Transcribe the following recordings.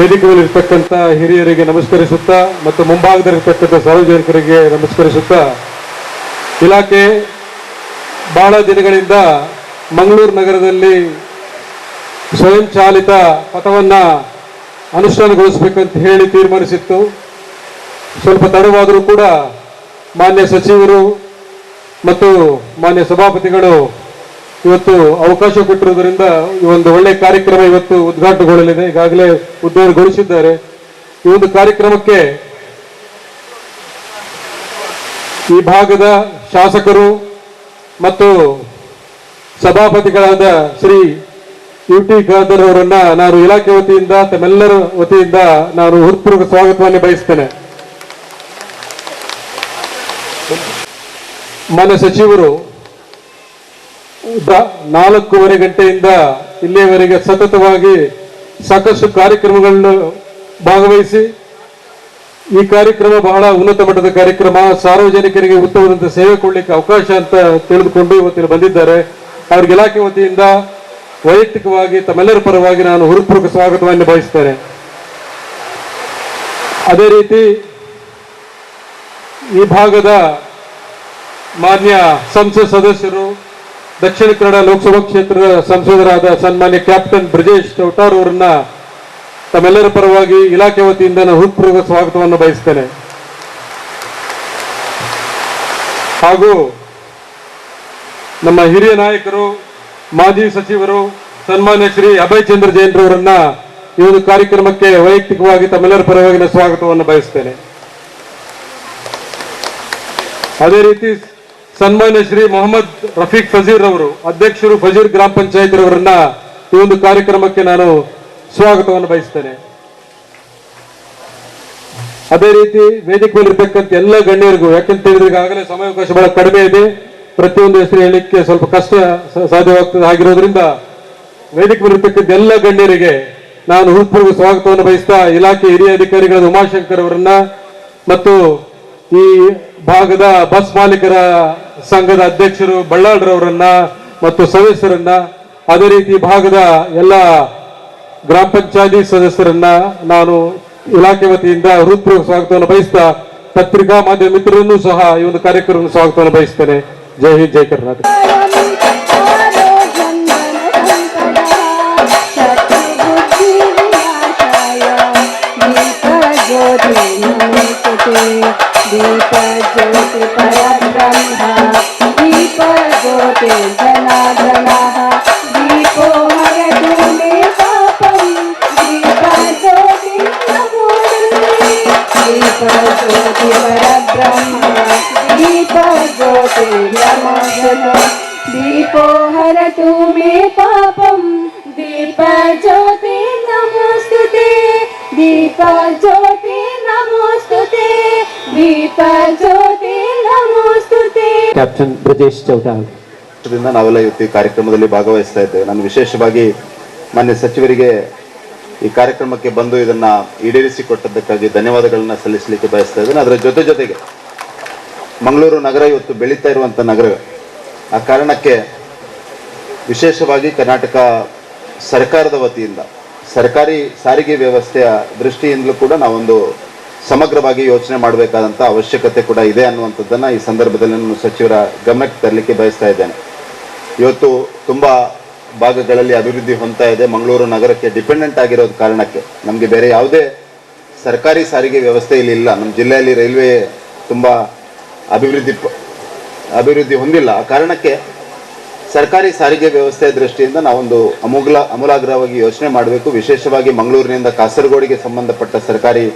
ವೇದಿಕೆ ಮೇಲೆ ಇರ್ತಕ್ಕಂಥ ಹಿರಿಯರಿಗೆ ನಮಸ್ಕರಿಸುತ್ತಾ ಮತ್ತು ಮುಂಭಾಗದಲ್ಲಿರ್ತಕ್ಕಂಥ ಸಾರ್ವಜನಿಕರಿಗೆ ನಮಸ್ಕರಿಸುತ್ತಾ, ಇಲಾಖೆ ಬಹಳ ದಿನಗಳಿಂದ ಮಂಗಳೂರು ನಗರದಲ್ಲಿ ಸ್ವಯಂ ಚಾಲಿತ ಪಥವನ್ನ ಅನುಷ್ಠಾನಗೊಳಿಸಬೇಕಂತ ಹೇಳಿ ತೀರ್ಮಾನಿಸಿತ್ತು. ಸ್ವಲ್ಪ ತಡವಾದರೂ ಕೂಡ ಮಾನ್ಯ ಸಚಿವರು ಮತ್ತು ಮಾನ್ಯ ಸಭಾಪತಿಗಳು ಇವತ್ತು ಅವಕಾಶ ಕೊಟ್ಟಿರುವುದರಿಂದ ಈ ಒಂದು ಒಳ್ಳೆ ಕಾರ್ಯಕ್ರಮ ಇವತ್ತು ಉದ್ಘಾಟನೆಗೊಳ್ಳಲಿದೆ ಈಗಾಗಲೇ ಉದ್ಘಾಟನೆಗೊಳಿಸಿದ್ದಾರೆ ಈ ಒಂದು ಕಾರ್ಯಕ್ರಮಕ್ಕೆ ಈ ಭಾಗದ ಶಾಸಕರು ಮತ್ತು ಸಭಾಪತಿಗಳಾದ ಶ್ರೀ ಯು ಟಿ ಖಾದರ್ ಅವರನ್ನ ನಾನು ಇಲಾಖೆ ವತಿಯಿಂದ, ತಮ್ಮೆಲ್ಲರ ವತಿಯಿಂದ ನಾನು ಹೃತ್ಪೂರ್ವಕ ಸ್ವಾಗತವನ್ನು ಬಯಸ್ತೇನೆ. ಮಾನ್ಯ ಸಚಿವರು ನಾಲ್ಕೂವರೆ ಗಂಟೆಯಿಂದ ಇಲ್ಲಿಯವರೆಗೆ ಸತತವಾಗಿ ಸಾಕಷ್ಟು ಕಾರ್ಯಕ್ರಮಗಳನ್ನು ಭಾಗವಹಿಸಿ, ಈ ಕಾರ್ಯಕ್ರಮ ಬಹಳ ಉನ್ನತ ಮಟ್ಟದ ಕಾರ್ಯಕ್ರಮ, ಸಾರ್ವಜನಿಕರಿಗೆ ಉತ್ತಮವಾದಂಥ ಸೇವೆ ಕೊಡಲಿಕ್ಕೆ ಅವಕಾಶ ಅಂತ ತಿಳಿದುಕೊಂಡು ಇವತ್ತಿನ ಬಂದಿದ್ದಾರೆ. ಅವ್ರಿಗೆ ಇಲಾಖೆ ವತಿಯಿಂದ ವೈಯಕ್ತಿಕವಾಗಿ ತಮ್ಮೆಲ್ಲರ ಪರವಾಗಿ ನಾನು ಹೃತ್ಪೂರ್ವಕ ಸ್ವಾಗತವನ್ನು ಬಯಸ್ತೇನೆ ಅದೇ ರೀತಿ ಈ ಭಾಗದ ಮಾನ್ಯ ಸಂಸತ್ ಸದಸ್ಯರು ದಕ್ಷಿಣ ಕನ್ನಡ ಲೋಕಸಭಾ ಕ್ಷೇತ್ರದ ಸಂಸದರಾದ ಸನ್ಮಾನ್ಯ ಕ್ಯಾಪ್ಟನ್ ಬ್ರಿಜೇಶ್ ಚೌಟಾರ್ ಅವರನ್ನ ತಮ್ಮೆಲ್ಲರ ಪರವಾಗಿ ಇಲಾಖೆ ವತಿಯಿಂದ ನಾನು ಹೃತ್ಪೂರ್ವಕ ಸ್ವಾಗತವನ್ನು ಬಯಸ್ತೇನೆ. ಹಾಗೂ ನಮ್ಮ ಹಿರಿಯ ನಾಯಕರು, ಮಾಜಿ ಸಚಿವರು, ಸನ್ಮಾನ್ಯ ಶ್ರೀ ಅಭಯ್ ಚಂದ್ರ ಜೈನ್ರವರನ್ನ ಈ ಒಂದು ಕಾರ್ಯಕ್ರಮಕ್ಕೆ ವೈಯಕ್ತಿಕವಾಗಿ ತಮ್ಮೆಲ್ಲರ ಪರವಾಗಿ ನಾನು ಸ್ವಾಗತವನ್ನು ಬಯಸ್ತೇನೆ. ಅದೇ ರೀತಿ ಸನ್ಮಾನ್ಯ ಶ್ರೀ ಮೊಹಮ್ಮದ್ ರಫೀಕ್ ಫಜೀರ್ ಅವರು ಅಧ್ಯಕ್ಷರು ಫಜೀರ್ ಗ್ರಾಮ ಪಂಚಾಯತ್ ರವರನ್ನ ಈ ಒಂದು ಕಾರ್ಯಕ್ರಮಕ್ಕೆ ನಾನು ಸ್ವಾಗತವನ್ನು ಬಯಸ್ತೇನೆ. ಅದೇ ರೀತಿ ವೇದಿಕೆ ಮೇಲೆ ಇರ್ತಕ್ಕಂಥ ಎಲ್ಲ ಗಣ್ಯರಿಗೂ, ಯಾಕೆಂತ ಹೇಳಿದ್ರೆ ಈಗಾಗಲೇ ಸಮಯಾವಕಾಶ ಬಹಳ ಕಡಿಮೆ ಇದೆ. ಪ್ರತಿಯೊಂದು ಹೆಸರು ಹೇಳಲಿಕ್ಕೆ ಸ್ವಲ್ಪ ಕಷ್ಟ ಸಾಧ್ಯವಾಗ್ತದೆ. ಆಗಿರೋದ್ರಿಂದ ವೇದಿಕೆ ಮೇಲೆ ಇರ್ತಕ್ಕಂಥ ಎಲ್ಲ ಗಣ್ಯರಿಗೆ ನಾನು ಹೃತ್ಪೂರ್ವಕ ಸ್ವಾಗತವನ್ನು ಬಯಸ್ತಾ ಇಲಾಖೆ ಹಿರಿಯ ಅಧಿಕಾರಿಗಳಾದ ಉಮಾಶಂಕರ್ ಅವರನ್ನ ಮತ್ತು ಈ ಭಾಗದ ಬಸ್ ಮಾಲೀಕರ ಸಂಘದ ಅಧ್ಯಕ್ಷರು ಬಳ್ಳಾಳ್ರವರನ್ನ ಮತ್ತು ಸದಸ್ಯರನ್ನ ಅದೇ ರೀತಿ ಭಾಗದ ಎಲ್ಲ ಗ್ರಾಮ ಪಂಚಾಯತಿ ಸದಸ್ಯರನ್ನ ನಾನು ಇಲಾಖೆ ವತಿಯಿಂದ ಹೃತ್ಪೂರ್ವಕ ಸ್ವಾಗತವನ್ನು ಬಯಸ್ತಾ ಪತ್ರಿಕಾ ಮಾಧ್ಯಮ ಮಿತ್ರರನ್ನು ಸಹ ಈ ಒಂದು ಕಾರ್ಯಕ್ರಮದ ಸ್ವಾಗತವನ್ನು ಬಯಸ್ತೇನೆ ಜೈ ಹಿಂದ್ ಜೈ ಕರ್ನಾಟಕ दीप ज्योति परब्रह्म गोते जनार्दनाः दीपो मयतु मे पापं दीपज्योति दीपज्योति परब्रह्म दीपज्योति रमाजन दीपो हरतु मे पापं दीपज्योति नमोऽस्तु ते दीपज्योति नमोऽस्तु ते दीप ಕ್ಯಾಪ್ಟನ್ ಬ್ರಜೇಶ್ ವರ್ಷದಿಂದ ನಾವೆಲ್ಲ ಇವತ್ತು ಈ ಕಾರ್ಯಕ್ರಮದಲ್ಲಿ ಭಾಗವಹಿಸ್ತಾ ಇದ್ದೇವೆ. ನಾನು ವಿಶೇಷವಾಗಿ ಮಾನ್ಯ ಸಚಿವರಿಗೆ ಈ ಕಾರ್ಯಕ್ರಮಕ್ಕೆ ಬಂದು ಇದನ್ನ ಈಡೇರಿಸಿಕೊಟ್ಟದ್ದಕ್ಕಾಗಿ ಧನ್ಯವಾದಗಳನ್ನ ಸಲ್ಲಿಸಲಿಕ್ಕೆ ಬಯಸ್ತಾ ಇದ್ದೇನೆ. ಅದರ ಜೊತೆ ಜೊತೆಗೆ ಮಂಗಳೂರು ನಗರ ಇವತ್ತು ಬೆಳೀತಾ ಇರುವಂಥ ನಗರ, ಆ ಕಾರಣಕ್ಕೆ ವಿಶೇಷವಾಗಿ ಕರ್ನಾಟಕ ಸರ್ಕಾರದ ವತಿಯಿಂದ ಸರ್ಕಾರಿ ಸಾರಿಗೆ ವ್ಯವಸ್ಥೆಯ ದೃಷ್ಟಿಯಿಂದಲೂ ಕೂಡ ನಾವೊಂದು ಸಮಗ್ರವಾಗಿ ಯೋಚನೆ ಮಾಡಬೇಕಾದಂಥ ಅವಶ್ಯಕತೆ ಕೂಡ ಇದೆ ಅನ್ನುವಂಥದ್ದನ್ನು ಈ ಸಂದರ್ಭದಲ್ಲಿ ನಾನು ಸಚಿವರ ಗಮನಕ್ಕೆ ತರಲಿಕ್ಕೆ ಬಯಸ್ತಾ ಇದ್ದೇನೆ. ಇವತ್ತು ತುಂಬ ಭಾಗಗಳಲ್ಲಿ ಅಭಿವೃದ್ಧಿ ಹೊಂದ್ತಾ ಇದೆ. ಮಂಗಳೂರು ನಗರಕ್ಕೆ ಡಿಪೆಂಡೆಂಟ್ ಆಗಿರೋದು ಕಾರಣಕ್ಕೆ ನಮಗೆ ಬೇರೆ ಯಾವುದೇ ಸರ್ಕಾರಿ ಸಾರಿಗೆ ವ್ಯವಸ್ಥೆ ಇಲ್ಲಿ ಇಲ್ಲ. ನಮ್ಮ ಜಿಲ್ಲೆಯಲ್ಲಿ ರೈಲ್ವೆ ತುಂಬ ಅಭಿವೃದ್ಧಿ ಅಭಿವೃದ್ಧಿ ಹೊಂದಿಲ್ಲ. ಆ ಕಾರಣಕ್ಕೆ ಸರ್ಕಾರಿ ಸಾರಿಗೆ ವ್ಯವಸ್ಥೆಯ ದೃಷ್ಟಿಯಿಂದ ನಾವೊಂದು ಅಮೂಲ ಅಮೂಲಾಗ್ರವಾಗಿ ಯೋಚನೆ ಮಾಡಬೇಕು. ವಿಶೇಷವಾಗಿ ಮಂಗಳೂರಿನಿಂದ ಕಾಸರಗೋಡಿಗೆ ಸಂಬಂಧಪಟ್ಟ ಸರ್ಕಾರಿ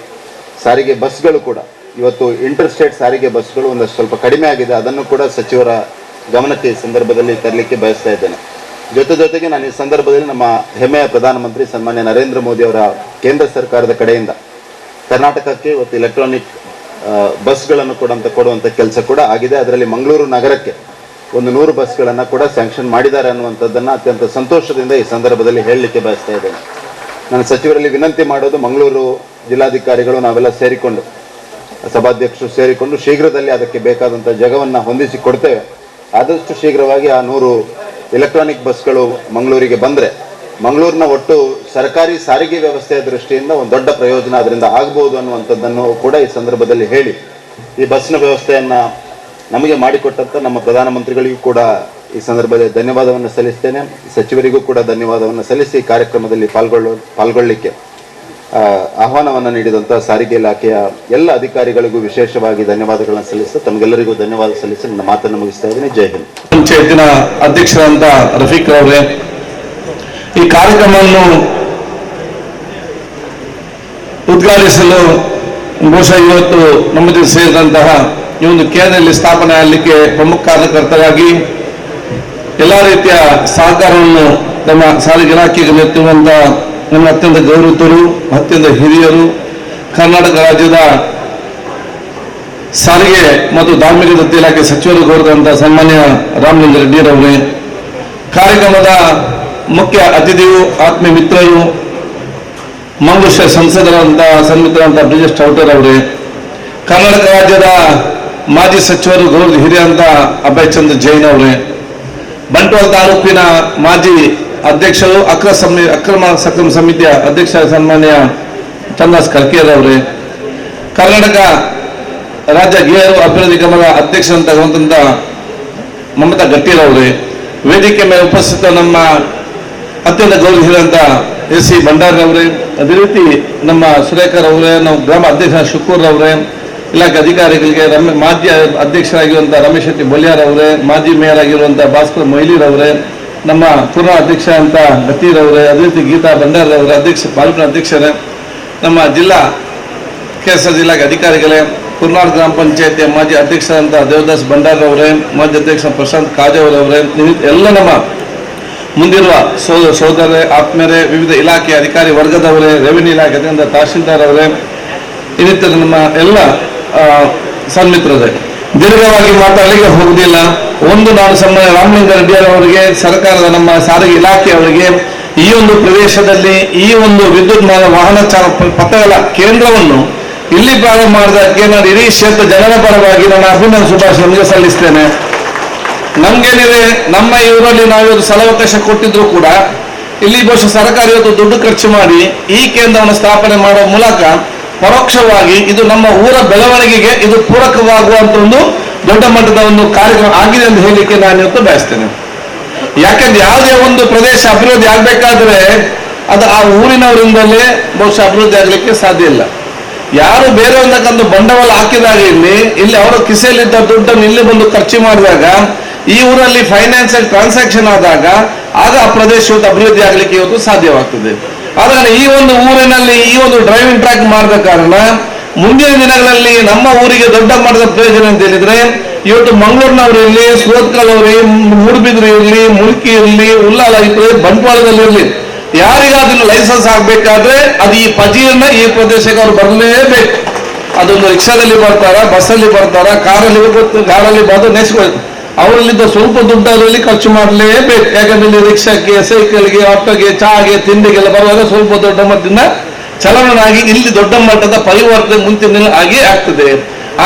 ಸಾರಿಗೆ ಬಸ್ಗಳು ಕೂಡ. ಇವತ್ತು ಇಂಟರ್ ಸ್ಟೇಟ್ ಸಾರಿಗೆ ಬಸ್ಗಳು ಒಂದಷ್ಟು ಸ್ವಲ್ಪ ಕಡಿಮೆ ಆಗಿದೆ. ಅದನ್ನು ಕೂಡ ಸಚಿವರ ಗಮನಕ್ಕೆ ಈ ಸಂದರ್ಭದಲ್ಲಿ ತರಲಿಕ್ಕೆ ಬಯಸ್ತಾ ಇದ್ದೇನೆ. ಜೊತೆ ಜೊತೆಗೆ ನಾನು ಈ ಸಂದರ್ಭದಲ್ಲಿ ನಮ್ಮ ಹೆಮ್ಮೆಯ ಪ್ರಧಾನಮಂತ್ರಿ ಸನ್ಮಾನ್ಯ ನರೇಂದ್ರ ಮೋದಿ ಅವರ ಕೇಂದ್ರ ಸರ್ಕಾರದ ಕಡೆಯಿಂದ ಕರ್ನಾಟಕಕ್ಕೆ ಇವತ್ತು ಎಲೆಕ್ಟ್ರಾನಿಕ್ ಬಸ್ಗಳನ್ನು ಕೊಡುವಂತ ಕೊಡುವಂಥ ಕೆಲಸ ಕೂಡ ಆಗಿದೆ. ಅದರಲ್ಲಿ ಮಂಗಳೂರು ನಗರಕ್ಕೆ ಒಂದು ನೂರು ಬಸ್ಗಳನ್ನು ಕೂಡ ಸ್ಯಾಂಕ್ಷನ್ ಮಾಡಿದ್ದಾರೆ ಅನ್ನುವಂಥದ್ದನ್ನು ಅತ್ಯಂತ ಸಂತೋಷದಿಂದ ಈ ಸಂದರ್ಭದಲ್ಲಿ ಹೇಳಲಿಕ್ಕೆ ಬಯಸ್ತಾ ಇದ್ದೇನೆ. ನಾನು ಸಚಿವರಲ್ಲಿ ವಿನಂತಿ ಮಾಡೋದು ಮಂಗಳೂರು ಜಿಲ್ಲಾಧಿಕಾರಿಗಳು ನಾವೆಲ್ಲ ಸೇರಿಕೊಂಡು ಸಭಾಧ್ಯಕ್ಷರು ಸೇರಿಕೊಂಡು ಶೀಘ್ರದಲ್ಲಿ ಅದಕ್ಕೆ ಬೇಕಾದಂಥ ಜಗವನ್ನು ಹೊಂದಿಸಿ ಕೊಡ್ತೇವೆ. ಆದಷ್ಟು ಶೀಘ್ರವಾಗಿ ಆ ನೂರು ಎಲೆಕ್ಟ್ರಾನಿಕ್ ಬಸ್ಗಳು ಮಂಗಳೂರಿಗೆ ಬಂದರೆ ಮಂಗಳೂರಿನ ಒಟ್ಟು ಸರ್ಕಾರಿ ಸಾರಿಗೆ ವ್ಯವಸ್ಥೆಯ ದೃಷ್ಟಿಯಿಂದ ಒಂದು ದೊಡ್ಡ ಪ್ರಯೋಜನ ಅದರಿಂದ ಆಗ್ಬೋದು ಅನ್ನುವಂಥದ್ದನ್ನು ಕೂಡ ಈ ಸಂದರ್ಭದಲ್ಲಿ ಹೇಳಿ ಈ ಬಸ್ನ ವ್ಯವಸ್ಥೆಯನ್ನು ನಮಗೆ ಮಾಡಿಕೊಟ್ಟಂಥ ನಮ್ಮ ಪ್ರಧಾನಮಂತ್ರಿಗಳಿಗೂ ಕೂಡ ಈ ಸಂದರ್ಭದಲ್ಲಿ ಧನ್ಯವಾದವನ್ನು ಸಲ್ಲಿಸ್ತೇನೆ. ಸಚಿವರಿಗೂ ಕೂಡ ಧನ್ಯವಾದವನ್ನು ಸಲ್ಲಿಸಿ ಕಾರ್ಯಕ್ರಮದಲ್ಲಿ ಪಾಲ್ಗೊಳ್ಳ ಪಾಲ್ಗೊಳ್ಳಿಕ್ಕೆ. ಆ, ಆಹ್ವಾನವನ್ನು ನೀಡಿದಂಥ ಸಾರಿಗೆ ಇಲಾಖೆಯ ಎಲ್ಲ ಅಧಿಕಾರಿಗಳಿಗೂ ವಿಶೇಷವಾಗಿ ಧನ್ಯವಾದಗಳನ್ನು ಸಲ್ಲಿಸ್ತಾ, ತಮಗೆಲ್ಲರಿಗೂ ಧನ್ಯವಾದ ಸಲ್ಲಿಸಿ ನನ್ನ ಮಾತನ್ನು ಮುಗಿಸ್ತಾ ಇದ್ದೀನಿ. ಜೈ ಹಿಂದ್. ಪಂಚಾಯತಿನ ಅಧ್ಯಕ್ಷರಂತ ರಫೀಕ್ ಅವರೇ, ಈ ಕಾರ್ಯಕ್ರಮವನ್ನು ಉದ್ಘಾಟಿಸಲು ಬಹುಶಃ ಇವತ್ತು ನಮ್ಮ ಜೊತೆ ಸೇರಿದಂತಹ ಈ ಒಂದು ಕೇಂದ್ರದಲ್ಲಿ ಸ್ಥಾಪನೆ ಆಗಲಿಕ್ಕೆ ಪ್ರಮುಖ ಕಾರ್ಯಕರ್ತರಾಗಿ ಎಲ್ಲ ರೀತಿಯ ಸಹಕಾರವನ್ನು ನಮ್ಮ ಸಾರಿಗೆ ಇಲಾಖೆಗೆ ನೀಡುತ್ತಿರುವಂತಹ ನಮ್ಮ ಅತ್ಯಂತ ಗೌರವಿತರು, ಅತ್ಯಂತ ಹಿರಿಯರು, ಕರ್ನಾಟಕ ರಾಜ್ಯದ ಸಾರಿಗೆ ಮತ್ತು ಧಾರ್ಮಿಕ ದತ್ತಿ ಇಲಾಖೆ ಸಚಿವರು ಗೌರವಂತ ಸನ್ಮಾನ್ಯ ರಾಮಲಿಂಗ ರೆಡ್ಡಿರವರೇ ಕಾರ್ಯಕ್ರಮದ ಮುಖ್ಯ ಅತಿಥಿಯು, ಆತ್ಮೀಯ ಮಿತ್ರರು ಮಂಗಳೂರು ಸಂಸದರಂತ ಸನ್ಮಿತ್ರರಂತ ಬ್ರಿಜೇಶ್ ಟೌಟರ್ ಅವರೇ, ಕರ್ನಾಟಕ ರಾಜ್ಯದ ಮಾಜಿ ಸಚಿವರು ಗೌರವ ಹಿರಿಯ ಅಂತ ಅಭಯ್ ಚಂದ್ರ ಜೈನ್ ಅವರೇ, ಬಂಟ್ವಾಳ ತಾಲೂಕಿನ ಮಾಜಿ ಅಧ್ಯಕ್ಷರು ಅಕ್ರ ಸಮಿ ಅಕ್ರಮ ಸಕ್ರಮ ಸಮಿತಿಯ ಅಧ್ಯಕ್ಷ ಸನ್ಮಾನ್ಯ ಚಂದಾಸ್ ಕರ್ಕೇರ್ ಅವರೇ. ಕರ್ನಾಟಕ ರಾಜ್ಯ ಗೇರು ಅಭಿವೃದ್ಧಿ ನಿಗಮದ ಅಧ್ಯಕ್ಷರಂತ ಹೊಂದಂತ ಮಮತಾ ಗಟ್ಟಿರವರೇ ವೇದಿಕೆ ಮೇಲೆ ಉಪಸ್ಥಿತ ನಮ್ಮ ಅತ್ಯಂತ ಗೌರವಿಸಿದಂತ ಎಸ್ ಸಿ ಭಂಡಾರವರೇ ಅದೇ ರೀತಿ ನಮ್ಮ ಸುರೇಖರ್ ಅವರೇ, ನಮ್ಮ ಗ್ರಾಮ ಅಧ್ಯಕ್ಷ ಶುಕೂರ್ ಅವರೇ, ಇಲಾಖೆ ಅಧಿಕಾರಿಗಳಿಗೆ ರಮೇ ಮಾಜಿ ಅಧ್ಯಕ್ಷರಾಗಿರುವಂಥ ರಮೇಶ್ ಶೆಟ್ಟಿ ಬೊಲಿಯಾರ್ ಅವರೇ, ಮಾಜಿ ಮೇಯರ್ ಆಗಿರುವಂಥ ಭಾಸ್ಕರ್ ಮೊಯ್ಲೀರ್ ಅವರೇ. ನಮ್ಮ ಪೂರ್ಣ ಅಧ್ಯಕ್ಷ ಅಂತ ಗತೀರ್ ಅವರೇ, ಅದೇ ರೀತಿ ಗೀತಾ ಭಂಡಾರವರೇ ಅಧ್ಯಕ್ಷ ತಾಲೂಕಿನ ಅಧ್ಯಕ್ಷರೇ, ನಮ್ಮ ಜಿಲ್ಲಾ ಕೆಎಸ್ ಜಿಲ್ಲಾಗೆ ಅಧಿಕಾರಿಗಳೇ, ಕುರ್ನಾಡ್ ಗ್ರಾಮ ಪಂಚಾಯತಿಯ ಮಾಜಿ ಅಧ್ಯಕ್ಷರಂತ ದೇವದಾಸ್ ಭಂಡಾರವರೇ ಮಾಜಿ ಅಧ್ಯಕ್ಷ ಪ್ರಶಾಂತ್ ಕಾಜಾವರವರೇ ಎಲ್ಲ ನಮ್ಮ ಮುಂದಿರುವ ಸೋ ಸೋದರೇ ಆತ್ಮೀಯರೇ, ವಿವಿಧ ಇಲಾಖೆ ಅಧಿಕಾರಿ ವರ್ಗದವರೇ ರೆವಿನ್ಯೂ ಇಲಾಖೆಯಿಂದ ತಹಶೀಲ್ದಾರ್ ಅವರೇ ಇನ್ನಿತರ ನಮ್ಮ ಎಲ್ಲ ಸನ್ಮಿತ್ರರೇ. ದೀರ್ಘವಾಗಿ ಮಾತಾಡಲಿಕ್ಕೆ ಹೋಗುದಿಲ್ಲ ಒಂದು ನಾನು ಸನ್ಮಾನ್ಯ ರಾಮಲಿಂಗ ರೆಡ್ಡಿ ಅವರಿಗೆ, ಸರ್ಕಾರದ ನಮ್ಮ ಸಾರಿಗೆ ಇಲಾಖೆಯವರಿಗೆ ಈ ಒಂದು ಪ್ರದೇಶದಲ್ಲಿ ಈ ಒಂದು ವಿದ್ಯುತ್ಮಾನ ವಾಹನ ಚಾಲ ಪಥಗಳ ಕೇಂದ್ರವನ್ನು ಇಲ್ಲಿ ಪ್ರಾರಂಭ ಮಾಡಿದಕ್ಕೆ ನಾನು ಇಡೀ ಕ್ಷೇತ್ರ ಜನರ ಪರವಾಗಿ ನಾನು ಅಭಿನಂದನೆ ಶುಭಾಶಯಗಳಿಗೆ ಸಲ್ಲಿಸ್ತೇನೆ. ನಮ್ಗೇನಿದೆ ನಮ್ಮ ಇವರಲ್ಲಿ ನಾವಿವತ್ತು ಸ್ಥಳಾವಕಾಶ ಕೊಟ್ಟಿದ್ರು ಕೂಡ ಇಲ್ಲಿ ಬಹುಶಃ ಸರ್ಕಾರ ಇವತ್ತು ದುಡ್ಡು ಖರ್ಚು ಮಾಡಿ ಈ ಕೇಂದ್ರವನ್ನು ಸ್ಥಾಪನೆ ಮಾಡುವ ಮೂಲಕ ಪರೋಕ್ಷವಾಗಿ ಇದು ನಮ್ಮ ಊರ ಬೆಳವಣಿಗೆಗೆ ಇದು ಪೂರಕವಾಗುವಂತ ಒಂದು ದೊಡ್ಡ ಮಟ್ಟದ ಒಂದು ಕಾರ್ಯಕ್ರಮ ಆಗಿದೆ ಅಂತ ಹೇಳಲಿಕ್ಕೆ ನಾನು ಇವತ್ತು ಬಯಸ್ತೇನೆ. ಯಾಕಂದ್ರೆ ಯಾವುದೇ ಒಂದು ಪ್ರದೇಶ ಅಭಿವೃದ್ಧಿ ಆಗ್ಬೇಕಾದ್ರೆ ಅದು ಆ ಊರಿನವರಿಂದಲೇ ಬಹುಶಃ ಅಭಿವೃದ್ಧಿ ಆಗಲಿಕ್ಕೆ ಸಾಧ್ಯ ಇಲ್ಲ. ಯಾರು ಬೇರೆ ಒಂದಕ್ಕೊಂದು ಬಂಡವಾಳ ಹಾಕಿದಾಗ ಇಲ್ಲಿ ಇಲ್ಲಿ ಅವರ ಕಿಸೆಯಲ್ಲಿದ್ದ ದುಡ್ಡನ್ನು ಇಲ್ಲಿ ಬಂದು ಖರ್ಚು ಮಾಡಿದಾಗ, ಈ ಊರಲ್ಲಿ ಫೈನಾನ್ಸಿಯಲ್ ಟ್ರಾನ್ಸಾಕ್ಷನ್ ಆದಾಗ, ಆಗ ಆ ಪ್ರದೇಶ ಇವತ್ತು ಅಭಿವೃದ್ಧಿ ಆಗಲಿಕ್ಕೆ ಇವತ್ತು ಸಾಧ್ಯವಾಗ್ತದೆ. ಆದರೆ ಈ ಒಂದು ಊರಿನಲ್ಲಿ ಈ ಒಂದು ಡ್ರೈವಿಂಗ್ ಟ್ರ್ಯಾಕ್ ಮಾಡಿದ ಕಾರಣ ಮುಂದಿನ ದಿನಗಳಲ್ಲಿ ನಮ್ಮ ಊರಿಗೆ ದೊಡ್ಡ ಮಟ್ಟದ ಪ್ರಯೋಜನ ಅಂತ ಹೇಳಿದ್ರೆ, ಇವತ್ತು ಮಂಗಳೂರಿನವರು ಇರಲಿ ಸೋತ್ಕಲ್ ಅವರು ಮೂಡುಬಿದ್ರೆ ಇರಲಿ, ಮುಲ್ಕಿ ಇರಲಿ ಉಲ್ಲಾಲ ಇರಲಿ, ಬಂಟ್ವಾಳದಲ್ಲಿ ಇರಲಿ, ಯಾರಿಗಾದ್ರೂ ಲೈಸೆನ್ಸ್ ಆಗ್ಬೇಕಾದ್ರೆ ಅದು ಈ ಪಜೀರ್ನ ಈ ಪ್ರದೇಶಕ್ಕೆ ಅವ್ರು ಬರಲೇಬೇಕು. ಅದೊಂದು ರಿಕ್ಷಾದಲ್ಲಿ ಬರ್ತಾರ ಬಸ್ಸಲ್ಲಿ ಬರ್ತಾರ ಕಾರಲ್ಲಿ ಕಾರಲ್ಲಿ ಬಂದು ನೆಸ್ಕೊ ಅವರಲ್ಲಿದ್ದ ಸ್ವಲ್ಪ ದುಡ್ಡು ಅದರಲ್ಲಿ ಖರ್ಚು ಮಾಡಲೇಬೇಕು. ಯಾಕಂದ್ರೆ ರಿಕ್ಷಾಕ್ಕೆ, ಸೈಕಲ್ಗೆ, ಆಟೋಗೆ, ಚಹಾಗೆ, ತಿಂಡಿಗೆಲ್ಲ ಬರುವಾಗ ಸ್ವಲ್ಪ ದೊಡ್ಡ ಮಟ್ಟದಿಂದ ಚಲನನಾಗಿ ಇಲ್ಲಿ ದೊಡ್ಡ ಮಟ್ಟದ ಪರಿವರ್ತನೆ ಮುಂಚಿನ ಆಗಿ ಆಗ್ತದೆ.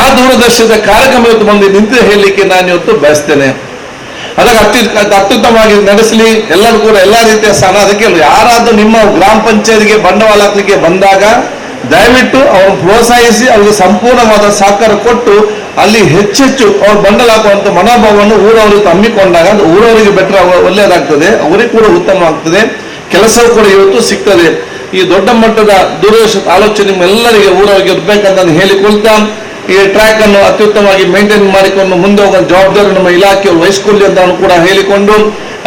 ಆ ದೂರದರ್ಶನದ ಕಾರ್ಯಕ್ರಮ ಇವತ್ತು ಬಂದು ನಿಂತು ಹೇಳಲಿಕ್ಕೆ ನಾನು ಇವತ್ತು ಬಯಸ್ತೇನೆ. ಅದಕ್ಕೆ ಅತ್ಯು ಅತ್ಯುತ್ತಮವಾಗಿ ನಡೆಸಲಿ. ಎಲ್ಲರೂ ಕೂಡ ಎಲ್ಲ ರೀತಿಯ ಸ್ಥಾನ ಅದಕ್ಕೆ ಯಾರಾದರೂ ನಿಮ್ಮ ಗ್ರಾಮ ಪಂಚಾಯತ್ಗೆ ಬಂಡವಾಳ ಹಾಕ್ಲಿಕ್ಕೆ ಬಂದಾಗ ದಯವಿಟ್ಟು ಅವರು ಪ್ರೋತ್ಸಾಹಿಸಿ ಅವರಿಗೆ ಸಂಪೂರ್ಣವಾದ ಸಹಕಾರ ಕೊಟ್ಟು ಅಲ್ಲಿ ಹೆಚ್ಚೆಚ್ಚು ಅವ್ರು ಬಂಡಲ್ ಹಾಕುವಂಥ ಮನೋಭಾವವನ್ನು ಊರವರಿಗೆ ಹಮ್ಮಿಕೊಂಡಾಗ ಅದು ಊರವರಿಗೆ ಬೆಟರ್ ಒಳ್ಳೆಯದಾಗ್ತದೆ, ಅವರಿಗೆ ಕೂಡ ಉತ್ತಮವಾಗ್ತದೆ ಕೆಲಸವೂ ಕೂಡ ಇವತ್ತು ಸಿಗ್ತದೆ. ಈ ದೊಡ್ಡ ಮಟ್ಟದ ದೂರದರ್ಶ ಆಲೋಚನೆ ನಿಮ್ಮೆಲ್ಲರಿಗೆ ಊರವರಿಗೆ ಇರಬೇಕಂತ ಹೇಳಿಕೊಳ್ತಾ, ಈ ಟ್ರ್ಯಾಕ್ ಅನ್ನು ಅತ್ಯುತ್ತಮವಾಗಿ ಮೇಂಟೈನ್ ಮಾಡಿಕೊಂಡು ಮುಂದೆ ಹೋಗೋ ಜವಾಬ್ದಾರಿ ನಮ್ಮ ಇಲಾಖೆಯವರು ವಹಿಸಿಕೊಳ್ಳಿ ಅಂತ ಕೂಡ ಹೇಳಿಕೊಂಡು,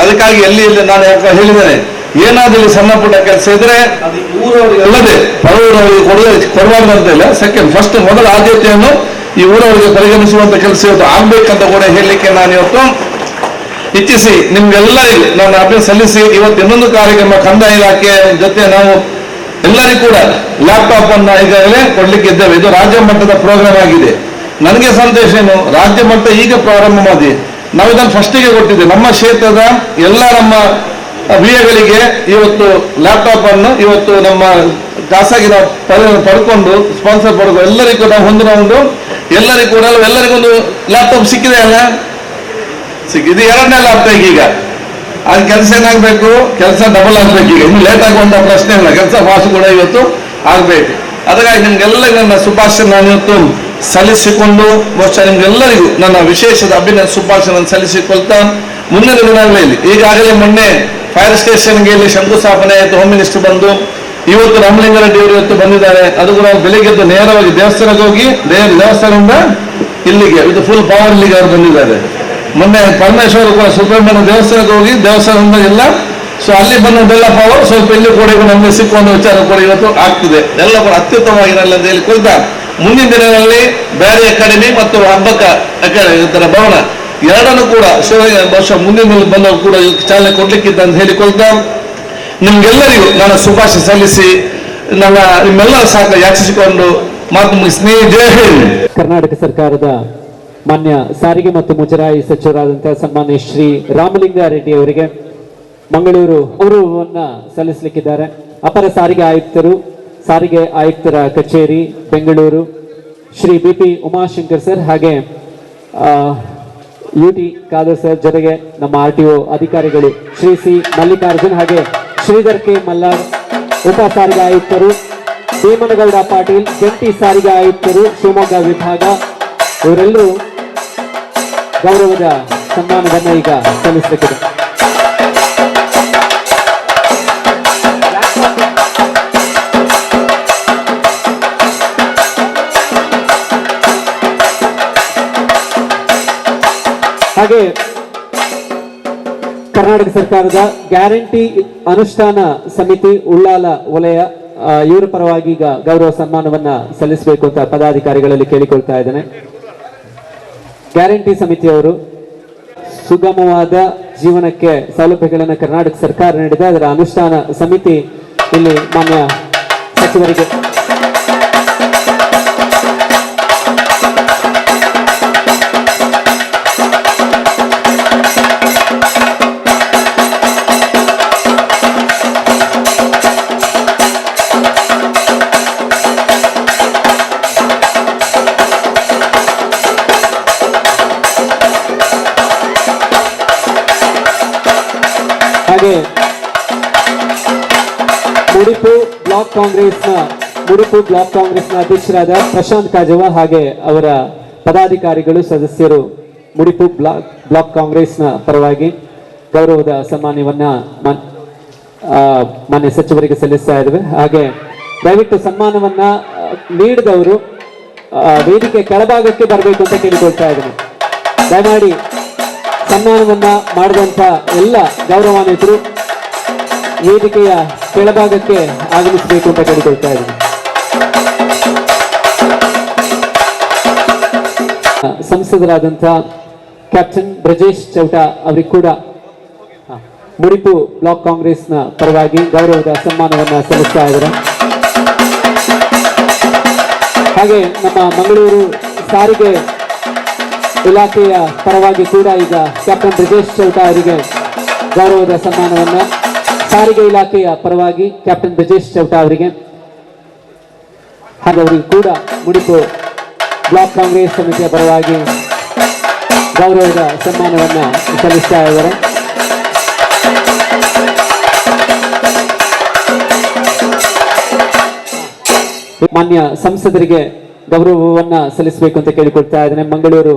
ಅದಕ್ಕಾಗಿ ಎಲ್ಲಿ ಇಲ್ಲಿ ನಾನು ಯಾಕೆ ಹೇಳಿದ್ದೇನೆ ಏನಾದ್ರೂ ಇಲ್ಲಿ ಸಣ್ಣ ಪುಟ್ಟ ಕೆಲಸ ಇದ್ರೆ ಅಲ್ಲದೆ ಪರವೂರವರಿಗೆ ಕೊಡುವ ಕೊಡಬಾರ್ದು ಅಂತ ಇಲ್ಲ. ಸೆಕೆಂಡ್ ಫಸ್ಟ್ ಮೊದಲ ಆದ್ಯತೆಯನ್ನು ಈ ಊರವರಿಗೆ ಪರಿಗಣಿಸುವಂತ ಕೆಲಸ ಇವತ್ತು ಆಗ್ಬೇಕಂತ ಕೂಡ ಹೇಳಲಿಕ್ಕೆ ನಾನು ಇವತ್ತು ಇಚ್ಛಿಸಿ. ನಿಮ್ಗೆಲ್ಲರಿಗೂ ನಾನು ಅಭ್ಯರ್ಥಿ ಸಲ್ಲಿಸಿ. ಇವತ್ತು ಇನ್ನೊಂದು ಕಾರ್ಯಕ್ರಮ ಕಂದಾಯ ಇಲಾಖೆ ಜೊತೆ ನಾವು ಎಲ್ಲರಿಗೂ ಕೂಡ ಲ್ಯಾಪ್ಟಾಪ್ ಅನ್ನ ಈಗಾಗಲೇ ಕೊಡ್ಲಿಕ್ಕೆ ಇದ್ದೇವೆ. ಇದು ರಾಜ್ಯ ಮಟ್ಟದ ಪ್ರೋಗ್ರಾಮ್ ಆಗಿದೆ. ನನಗೆ ಸಂತೋಷ ಏನು? ರಾಜ್ಯ ಮಟ್ಟ ಈಗ ಪ್ರಾರಂಭ ಮಾಡಿ. ನಾವು ಇದನ್ನು ಫಸ್ಟಿಗೆ ಕೊಟ್ಟಿದ್ದೆ ನಮ್ಮ ಕ್ಷೇತ್ರದ ಎಲ್ಲ ನಮ್ಮ ವಿಎಗಳಿಗೆ ಇವತ್ತು ಲ್ಯಾಪ್ಟಾಪ್ ಅನ್ನು ಇವತ್ತು ನಮ್ಮ ಖಾಸಗಿ ಪಡ್ಕೊಂಡು ಸ್ಪಾನ್ಸರ್ ಪಡ್ಕೊಂಡು ಎಲ್ಲರಿಗೂ ನಾವು ಹೊಂದಿನ ಒಂದು ಎಲ್ಲರಿಗೂ ಕೂಡ ಎಲ್ಲರಿಗೊಂದು ಲ್ಯಾಪ್ಟಾಪ್ ಸಿಕ್ಕಿದೆ ಅಲ್ಲ? ಸಿಕ್ಕಿದೆ ಎರಡನೇ ಲ್ಯಾಪ್ಟಾಪ್ ಈಗ. ಅದು ಕೆಲಸ ಏನಾಗಬೇಕು? ಕೆಲಸ ಡಬಲ್ ಆಗ್ಬೇಕು ಈಗ. ಇನ್ನು ಲೇಟ್ ಆಗುವಂತ ಪ್ರಶ್ನೆ ಇಲ್ಲ. ಕೆಲಸ ಫಾಸ್ಟ್ ಕೂಡ ಇವತ್ತು ಆಗ್ಬೇಕು. ಅದಕ್ಕಾಗಿ ನಿಮ್ಗೆಲ್ಲ ನನ್ನ ಶುಭಾಶಯ. ನಾನು ಇವತ್ತು ಸಲ್ಲಿಸಿಕೊಂಡು, ಬಹುಶಃ ನಿಮ್ಗೆಲ್ಲರಿಗೂ ನನ್ನ ವಿಶೇಷದ ಅಭಿನಯ ಸುಭಾಷಣ ಸಲ್ಲಿಸಿಕೊಳ್ತಾ ಮುಂದಿನ ದಿನಗಳಲ್ಲಿ, ಈಗಾಗಲೇ ಮೊನ್ನೆ ಫೈರ್ ಸ್ಟೇಷನ್ಗೆ ಇಲ್ಲಿ ಶಂಕುಸ್ಥಾಪನೆ ಆಯಿತು ಹೋಮ್ ಮಿನಿಸ್ಟರ್ ಬಂದು. ಇವತ್ತು ರಾಮಲಿಂಗಾರೆಡ್ಡಿ ಅವರು ಇವತ್ತು ಬಂದಿದ್ದಾರೆ. ಅದು ಕೂಡ ಬೆಳಿಗ್ಗೆ ನೇರವಾಗಿ ದೇವಸ್ಥಾನಕ್ಕೆ ಹೋಗಿ ದೇವ- ದೇವಸ್ಥಾನದಿಂದ ಇಲ್ಲಿಗೆ, ಇದು ಫುಲ್ ಪವರ್ ಇಲ್ಲಿಗೆ ಅವರು ಬಂದಿದ್ದಾರೆ. ಮೊನ್ನೆ ಪರಮೇಶ್ವರ ಕೂಡ ಸುಬ್ರಹ್ಮಣ್ಯ ದೇವಸ್ಥಾನಕ್ಕೆ ಹೋಗಿ, ದೇವಸ್ಥಾನದಿಂದ ಎಲ್ಲ ಸೊ ಅಲ್ಲಿ ಬಂದದ್ದೆಲ್ಲ ಪವರ್ ಸ್ವಲ್ಪ ಇಲ್ಲಿ ಕೂಡ ನಮಗೆ ವಿಚಾರ ಕೂಡ ಇವತ್ತು ಆಗ್ತಿದೆ. ಎಲ್ಲ ಕೂಡ ಅತ್ಯುತ್ತಮವಾಗಿರಲ್ಲ ಅಂತ ಹೇಳಿ ಮುಂದಿನ ದಿನಗಳಲ್ಲಿ ಬೇರೆ ಅಕಾಡೆಮಿ ಮತ್ತು ಅಂಬಕ ಅಕಾಡೆಮಿ ಭವನ. ಎರಡನ್ನು ಕೂಡ ವರ್ಷ ಮುಂದಿನ ಬಂದವರು ಕೂಡ ಚಾಲನೆ ಕೊಡ್ಲಿಕ್ಕಿದ್ದ ಅಂತ ಹೇಳಿಕೊಳ್ತಾ ನಿಮ್ಗೆಲ್ಲರಿಗೂ ನಾನು ಶುಭಾಶಯ ಸಲ್ಲಿಸಿ, ನನ್ನ ನಿಮ್ಮೆಲ್ಲರ ಸಾಕ ಯಾಚಿಸಿಕೊಂಡು ಮಾತು ಮುಗಿಸ್ತೀನಿ. ಕರ್ನಾಟಕ ಸರ್ಕಾರದ ಮಾನ್ಯ ಸಾರಿಗೆ ಮತ್ತು ಮುಜರಾಯಿ ಸಚಿವರಾದಂತಹ ಸನ್ಮಾನ್ಯ ಶ್ರೀ ರಾಮಲಿಂಗಾರೆಡ್ಡಿ ಅವರಿಗೆ ಮಂಗಳೂರು ಗೌರವವನ್ನ ಸಲ್ಲಿಸಲಿಕ್ಕಿದ್ದಾರೆ. ಅಪರ ಸಾರಿಗೆ ಆಯುಕ್ತರು ಸಾರಿಗೆ ಆಯುಕ್ತರ ಕಚೇರಿ, Bengaluru. Shri B P Umashankar sir ಹಾಗೆ ಯು ಟಿ ಖಾದರ್ ಸರ್ ಜೊತೆಗೆ ನಮ್ಮ ಆರ್ ಟಿ ಒ ಅಧಿಕಾರಿಗಳು ಶ್ರೀ ಸಿ ಮಲ್ಲಿಕಾರ್ಜುನ್ ಹಾಗೆ ಶ್ರೀಧರ್ ಕೆ ಮಲ್ಲಾರ್, ಉಪ ಸಾರಿಗೆ ಆಯುಕ್ತರು, ಭೀಮನಗೌಡ ಪಾಟೀಲ್, ಜಂಟಿ ಸಾರಿಗೆ ಆಯುಕ್ತರು, ಶಿವಮೊಗ್ಗ ವಿಭಾಗ, ಇವರೆಲ್ಲರೂ ಗೌರವದ ಸನ್ಮಾನವನ್ನು ಈಗ ಸಲ್ಲಿಸಲಿಕ್ಕಿದೆ. ಹಾಗೆ ಕರ್ನಾಟಕ ಸರ್ಕಾರದ ಗ್ಯಾರಂಟಿ ಅನುಷ್ಠಾನ ಸಮಿತಿ ಉಳ್ಳಾಲ ವಲಯ ಇವರ ಪರವಾಗಿ ಈಗ ಗೌರವ ಸನ್ಮಾನವನ್ನ ಸಲ್ಲಿಸಬೇಕು ಅಂತ ಪದಾಧಿಕಾರಿಗಳಲ್ಲಿ ಕೇಳಿಕೊಳ್ತಾ ಇದ್ದೇನೆ. ಗ್ಯಾರಂಟಿ ಸಮಿತಿಯವರು ಸುಗಮವಾದ ಜೀವನಕ್ಕೆ ಸೌಲಭ್ಯಗಳನ್ನು ಕರ್ನಾಟಕ ಸರ್ಕಾರ ನೀಡಿದೆ. ಅದರ ಅನುಷ್ಠಾನ ಸಮಿತಿ ಇಲ್ಲಿ ಮಾನ್ಯ ಸಚಿವರಿಗೆ ಹಾಗೆ ಮುಡಿಪು ಬ್ಲಾಕ್ ಕಾಂಗ್ರೆಸ್ನ ಮುಡಿಪು ಬ್ಲಾಕ್ ಕಾಂಗ್ರೆಸ್ನ ಅಧ್ಯಕ್ಷರಾದ ಪ್ರಶಾಂತ್ ಕಾಜವ ಹಾಗೆ ಅವರ ಪದಾಧಿಕಾರಿಗಳು ಸದಸ್ಯರು ಮುಡಿಪು ಬ್ಲಾಕ್ ಬ್ಲಾಕ್ ಕಾಂಗ್ರೆಸ್ನ ಪರವಾಗಿ ಗೌರವದ ಆ, ಮಾನ್ಯ ಸಚಿವರಿಗೆ ಸಲ್ಲಿಸ್ತಾ ಇದ್ದೇವೆ. ಹಾಗೆ ದಯವಿಟ್ಟು ಸನ್ಮಾನವನ್ನ ನೀಡಿದವರು ವೇದಿಕೆ ಕೆಳಭಾಗಕ್ಕೆ ಬರಬೇಕು ಅಂತ ಕೇಳಿಕೊಳ್ತಾ ಇದ್ದೀನಿ. ದಯಮಾಡಿ ಸನ್ಮಾನವನ್ನ ಮಾಡಿದಂಥ ಎಲ್ಲ ಗೌರವಾನ್ವಿತರು ವೇದಿಕೆಯ ಕೆಳಭಾಗಕ್ಕೆ ಆಗಮಿಸಬೇಕು ಅಂತ ಕೇಳಿಕೊಳ್ತಾ ಇದ್ದೀನಿ. ಸಂಸದರಾದಂಥ ಕ್ಯಾಪ್ಟನ್ ಬ್ರಜೇಶ್ ಚೌಟ ಅವರಿಗೆ ಕೂಡ ಮುಡಿಪು ಬ್ಲಾಕ್ ಕಾಂಗ್ರೆಸ್ನ ಪರವಾಗಿ ಗೌರವದ ಸನ್ಮಾನವನ್ನು ಸಲ್ಲಿಸ್ತಾ ಇದ್ದಾರೆ. ಹಾಗೆ ನಮ್ಮ ಮಂಗಳೂರು ಸಾರಿಗೆ ಇಲಾಖೆಯ ಪರವಾಗಿ ಕೂಡ ಈಗ ಕ್ಯಾಪ್ಟನ್ ಬ್ರಿಜೇಶ್ ಚೌಟ ಅವರಿಗೆ ಗೌರವದ ಸನ್ಮಾನವನ್ನು ಸಾರಿಗೆ ಇಲಾಖೆಯ ಪರವಾಗಿ ಕ್ಯಾಪ್ಟನ್ ಬ್ರಿಜೇಶ್ ಚೌಟ ಅವರಿಗೆ ಹಾಗೂ ಅವರಿಗೆ ಕೂಡ ಮುಡಿಪು ಬ್ಲಾಕ್ ಕಾಂಗ್ರೆಸ್ ಸಮಿತಿಯ ಪರವಾಗಿ ಗೌರವದ ಸನ್ಮಾನವನ್ನು ಸಲ್ಲಿಸ್ತಾ ಇದ್ದಾರೆ. ಮಾನ್ಯ ಸಂಸದರಿಗೆ ಗೌರವವನ್ನ ಸಲ್ಲಿಸಬೇಕು ಅಂತ ಕೇಳಿಕೊಳ್ತಾ ಇದ್ದೇನೆ. ಮಂಗಳೂರು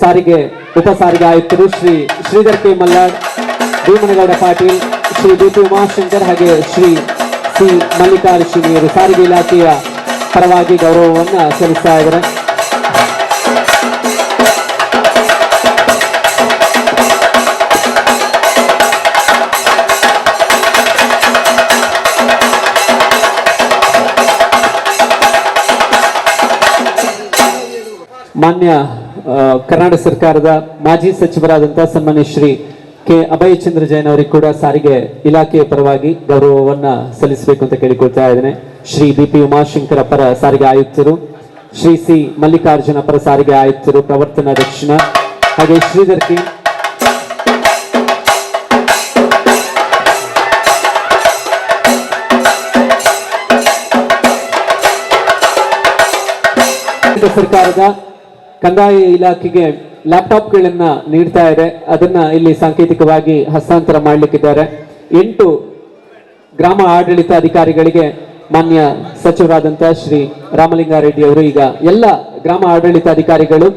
ಸಾರಿಗೆ, ಉಪ ಸಾರಿಗೆ ಆಯುಕ್ತರು Shri Shridhar K Mallad, Bhimanagouda Patil, Shri B P Umashankar ಹಾಗೆ ಶ್ರೀ ಸಿ ಮಲ್ಲಿಕಾರ್ಜುನಿಯರು ಸಾರಿಗೆ ಇಲಾಖೆಯ ಪರವಾಗಿ ಗೌರವವನ್ನು ಸಲ್ಲಿಸ್ತಾ ಇದ್ದಾರೆ. ಮಾನ್ಯ ಕರ್ನಾಟಕ ಸರ್ಕಾರದ ಮಾಜಿ ಸಚಿವರಾದಂತಹ ಸನ್ಮಾನ್ಯ ಶ್ರೀ ಕೆ ಅಭಯ ಚಂದ್ರ ಜೈನ್ ಅವರಿಗೆ ಕೂಡ ಸಾರಿಗೆ ಇಲಾಖೆಯ ಪರವಾಗಿ ಗೌರವವನ್ನ ಸಲ್ಲಿಸಬೇಕು ಅಂತ ಕೇಳಿಕೊಳ್ತಾ ಇದ್ದೇನೆ. ಶ್ರೀ ಬಿ ಪಿ ಉಮಾಶಂಕರ್ ಪರ ಸಾರಿಗೆ ಆಯುಕ್ತರು, ಶ್ರೀ ಸಿ ಮಲ್ಲಿಕಾರ್ಜುನ ಪರ ಸಾರಿಗೆ ಆಯುಕ್ತರು, ಪ್ರವರ್ತನ ದಕ್ಷಿಣ ಹಾಗೆ ಶ್ರೀಧರ್ ಕೆ ಸರ್ಕಾರದ ಕಂದಾಯ ಇಲಾಖೆಗೆ ಲ್ಯಾಪ್ಟಾಪ್ಗಳನ್ನ ನೀಡ್ತಾ ಇದೆ. ಅದನ್ನ ಇಲ್ಲಿ ಸಾಂಕೇತಿಕವಾಗಿ ಹಸ್ತಾಂತರ ಮಾಡಲಿಕ್ಕಿದ್ದಾರೆ. ಎಂಟು ಗ್ರಾಮ ಆಡಳಿತ ಅಧಿಕಾರಿಗಳಿಗೆ ಮಾನ್ಯ ಸಚಿವರಾದಂತಹ ಶ್ರೀ ರಾಮಲಿಂಗಾರೆಡ್ಡಿ ಅವರು ಈಗ ಎಲ್ಲ ಗ್ರಾಮ ಆಡಳಿತ ಅಧಿಕಾರಿಗಳು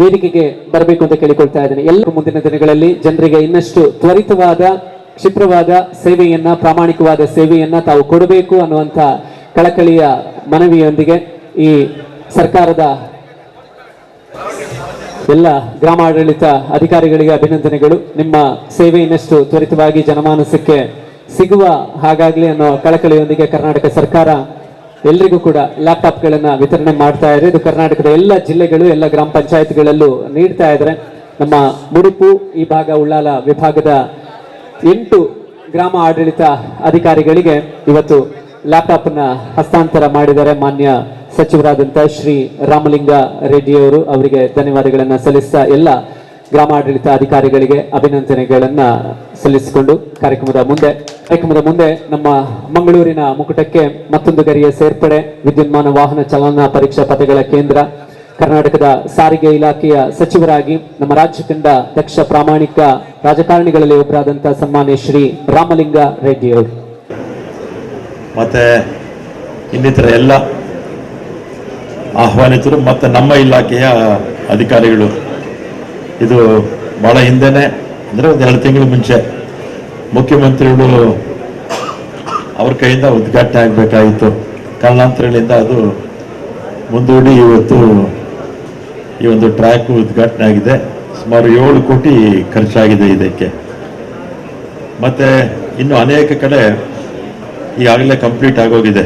ವೇದಿಕೆಗೆ ಬರಬೇಕು ಅಂತ ಕೇಳಿಕೊಳ್ತಾ ಇದ್ದೇನೆ. ಎಲ್ಲರೂ ಮುಂದಿನ ದಿನಗಳಲ್ಲಿ ಜನರಿಗೆ ಇನ್ನಷ್ಟು ತ್ವರಿತವಾದ, ಕ್ಷಿಪ್ರವಾದ ಸೇವೆಯನ್ನ, ಪ್ರಾಮಾಣಿಕವಾದ ಸೇವೆಯನ್ನ ತಾವು ಕೊಡಬೇಕು ಅನ್ನುವಂಥ ಕಳಕಳಿಯ ಮನವಿಯೊಂದಿಗೆ ಈ ಸರ್ಕಾರದ ಎಲ್ಲ ಗ್ರಾಮಾಡಳಿತ ಅಧಿಕಾರಿಗಳಿಗೆ ಅಭಿನಂದನೆಗಳು. ನಿಮ್ಮ ಸೇವೆ ಇನ್ನಷ್ಟು ತ್ವರಿತವಾಗಿ ಜನಮಾನಸಕ್ಕೆ ಸಿಗುವ ಹಾಗಾಗಲಿ ಅನ್ನೋ ಕಳಕಳಿಯೊಂದಿಗೆ ಕರ್ನಾಟಕ ಸರ್ಕಾರ ಎಲ್ರಿಗೂ ಕೂಡ ಲ್ಯಾಪ್ಟಾಪ್ಗಳನ್ನ ವಿತರಣೆ ಮಾಡ್ತಾ ಇದೆ. ಇದು ಕರ್ನಾಟಕದ ಎಲ್ಲ ಜಿಲ್ಲೆಗಳು, ಎಲ್ಲ ಗ್ರಾಮ ಪಂಚಾಯತ್ಗಳಲ್ಲೂ ನೀಡ್ತಾ ಇದ್ದಾರೆ. ನಮ್ಮ ಮುಡುಪು, ಈ ಭಾಗ ಉಳ್ಳಾಲ ವಿಭಾಗದ ಎಂಟು ಗ್ರಾಮ ಆಡಳಿತ ಅಧಿಕಾರಿಗಳಿಗೆ ಇವತ್ತು ಲ್ಯಾಪ್ಟಾಪ್ನ ಹಸ್ತಾಂತರ ಮಾಡಿದರೆ ಮಾನ್ಯ ಸಚಿವರಾದಂತ ಶ್ರೀ ರಾಮಲಿಂಗ ರೆಡ್ಡಿಯವರು ಅವರಿಗೆ ಧನ್ಯವಾದಗಳನ್ನ ಸಲ್ಲಿಸ್ತಾ ಎಲ್ಲ ಗ್ರಾಮಾಡಳಿತ ಅಧಿಕಾರಿಗಳಿಗೆ ಅಭಿನಂದನೆಗಳನ್ನ ಸಲ್ಲಿಸಿಕೊಂಡು ಕಾರ್ಯಕ್ರಮದ ಮುಂದೆ ಕಾರ್ಯಕ್ರಮದ ಮುಂದೆ ನಮ್ಮ ಮಂಗಳೂರಿನ ಮುಕುಟಕ್ಕೆ ಮತ್ತೊಂದು ಗರಿಯ ಸೇರ್ಪಡೆ, ವಿದ್ಯುನ್ಮಾನ ವಾಹನ ಚಾಲನಾ ಪರೀಕ್ಷಾ ಪಥಗಳ ಕೇಂದ್ರ, ಕರ್ನಾಟಕದ ಸಾರಿಗೆ ಇಲಾಖೆಯ ಸಚಿವರಾಗಿ ನಮ್ಮ ರಾಜ್ಯದಿಂದ ದಕ್ಷ ಪ್ರಾಮಾಣಿಕ ರಾಜಕಾರಣಿಗಳಲ್ಲಿ ಒಬ್ಬರಾದಂತಹ ಸನ್ಮಾನ್ಯ ಶ್ರೀ ರಾಮಲಿಂಗ ರೆಡ್ಡಿಯವರು ಮತ್ತೆ ಇನ್ನಿತರ ಎಲ್ಲ ಆಹ್ವಾನಿತರು ಮತ್ತು ನಮ್ಮ ಇಲಾಖೆಯ ಅಧಿಕಾರಿಗಳು. ಇದು ಭಾಳ ಹಿಂದೆನೇ, ಅಂದರೆ ಒಂದು ಎರಡು ತಿಂಗಳ ಮುಂಚೆ ಮುಖ್ಯಮಂತ್ರಿಗಳು ಅವ್ರ ಕೈಯಿಂದ ಉದ್ಘಾಟನೆ ಆಗಬೇಕಾಗಿತ್ತು ಕಾರಣಾಂತರಗಳಿಂದ ಅದು ಮುಂದೂಡಿ ಇವತ್ತು ಈ ಒಂದು ಟ್ರ್ಯಾಕ್ ಉದ್ಘಾಟನೆ ಆಗಿದೆ. ಸುಮಾರು ಏಳು ಕೋಟಿ ಖರ್ಚಾಗಿದೆ ಇದಕ್ಕೆ. ಮತ್ತು ಇನ್ನು ಅನೇಕ ಕಡೆ ಈಗಾಗಲೇ ಕಂಪ್ಲೀಟ್ ಆಗೋಗಿದೆ.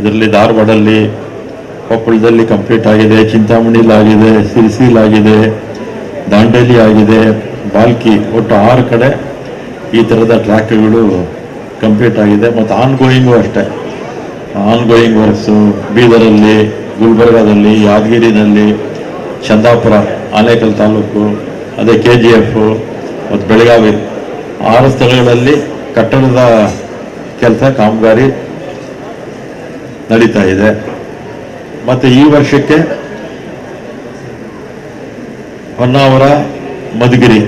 ಇದರಲ್ಲಿ ಧಾರವಾಡಲ್ಲಿ ಕೊಪ್ಪಳದಲ್ಲಿ ಕಂಪ್ಲೀಟ್ ಆಗಿದೆ, ಚಿಂತಾಮಣಿಲಿ ಆಗಿದೆ, ಸಿರಿಸಿಲ್ ಆಗಿದೆ, ದಾಂಡೇಲಿ ಆಗಿದೆ, ಬಾಲ್ಕಿ ಒಟ್ಟು ಆರು ಕಡೆ ಈ ಥರದ ಟ್ರ್ಯಾಕ್ಗಳು ಕಂಪ್ಲೀಟ್ ಆಗಿದೆ. ಮತ್ತು ಆನ್ ಗೋಯಿಂಗು ಅಷ್ಟೇ. ಆನ್ ಗೋಯಿಂಗ್ ವರ್ಕ್ಸು ಬೀದರಲ್ಲಿ, ಗುಲ್ಬರ್ಗಾದಲ್ಲಿ, ಯಾದಗಿರಿನಲ್ಲಿ, ಚಂದಾಪುರ, ಆನೇಕಲ್ ತಾಲೂಕು, ಅದೇ ಕೆ ಜಿ ಎಫ್ ಮತ್ತು ಬೆಳಗಾವಿ. ಆರು ಸ್ಥಳಗಳಲ್ಲಿ ಕಟ್ಟಡದ ಕೆಲಸ, ಕಾಮಗಾರಿ ನಡೀತಾ ಇದೆ. ಮತ್ತು ಈ ವರ್ಷಕ್ಕೆ ಹೊನ್ನಾವರ, ಮಧುಗಿರಿ,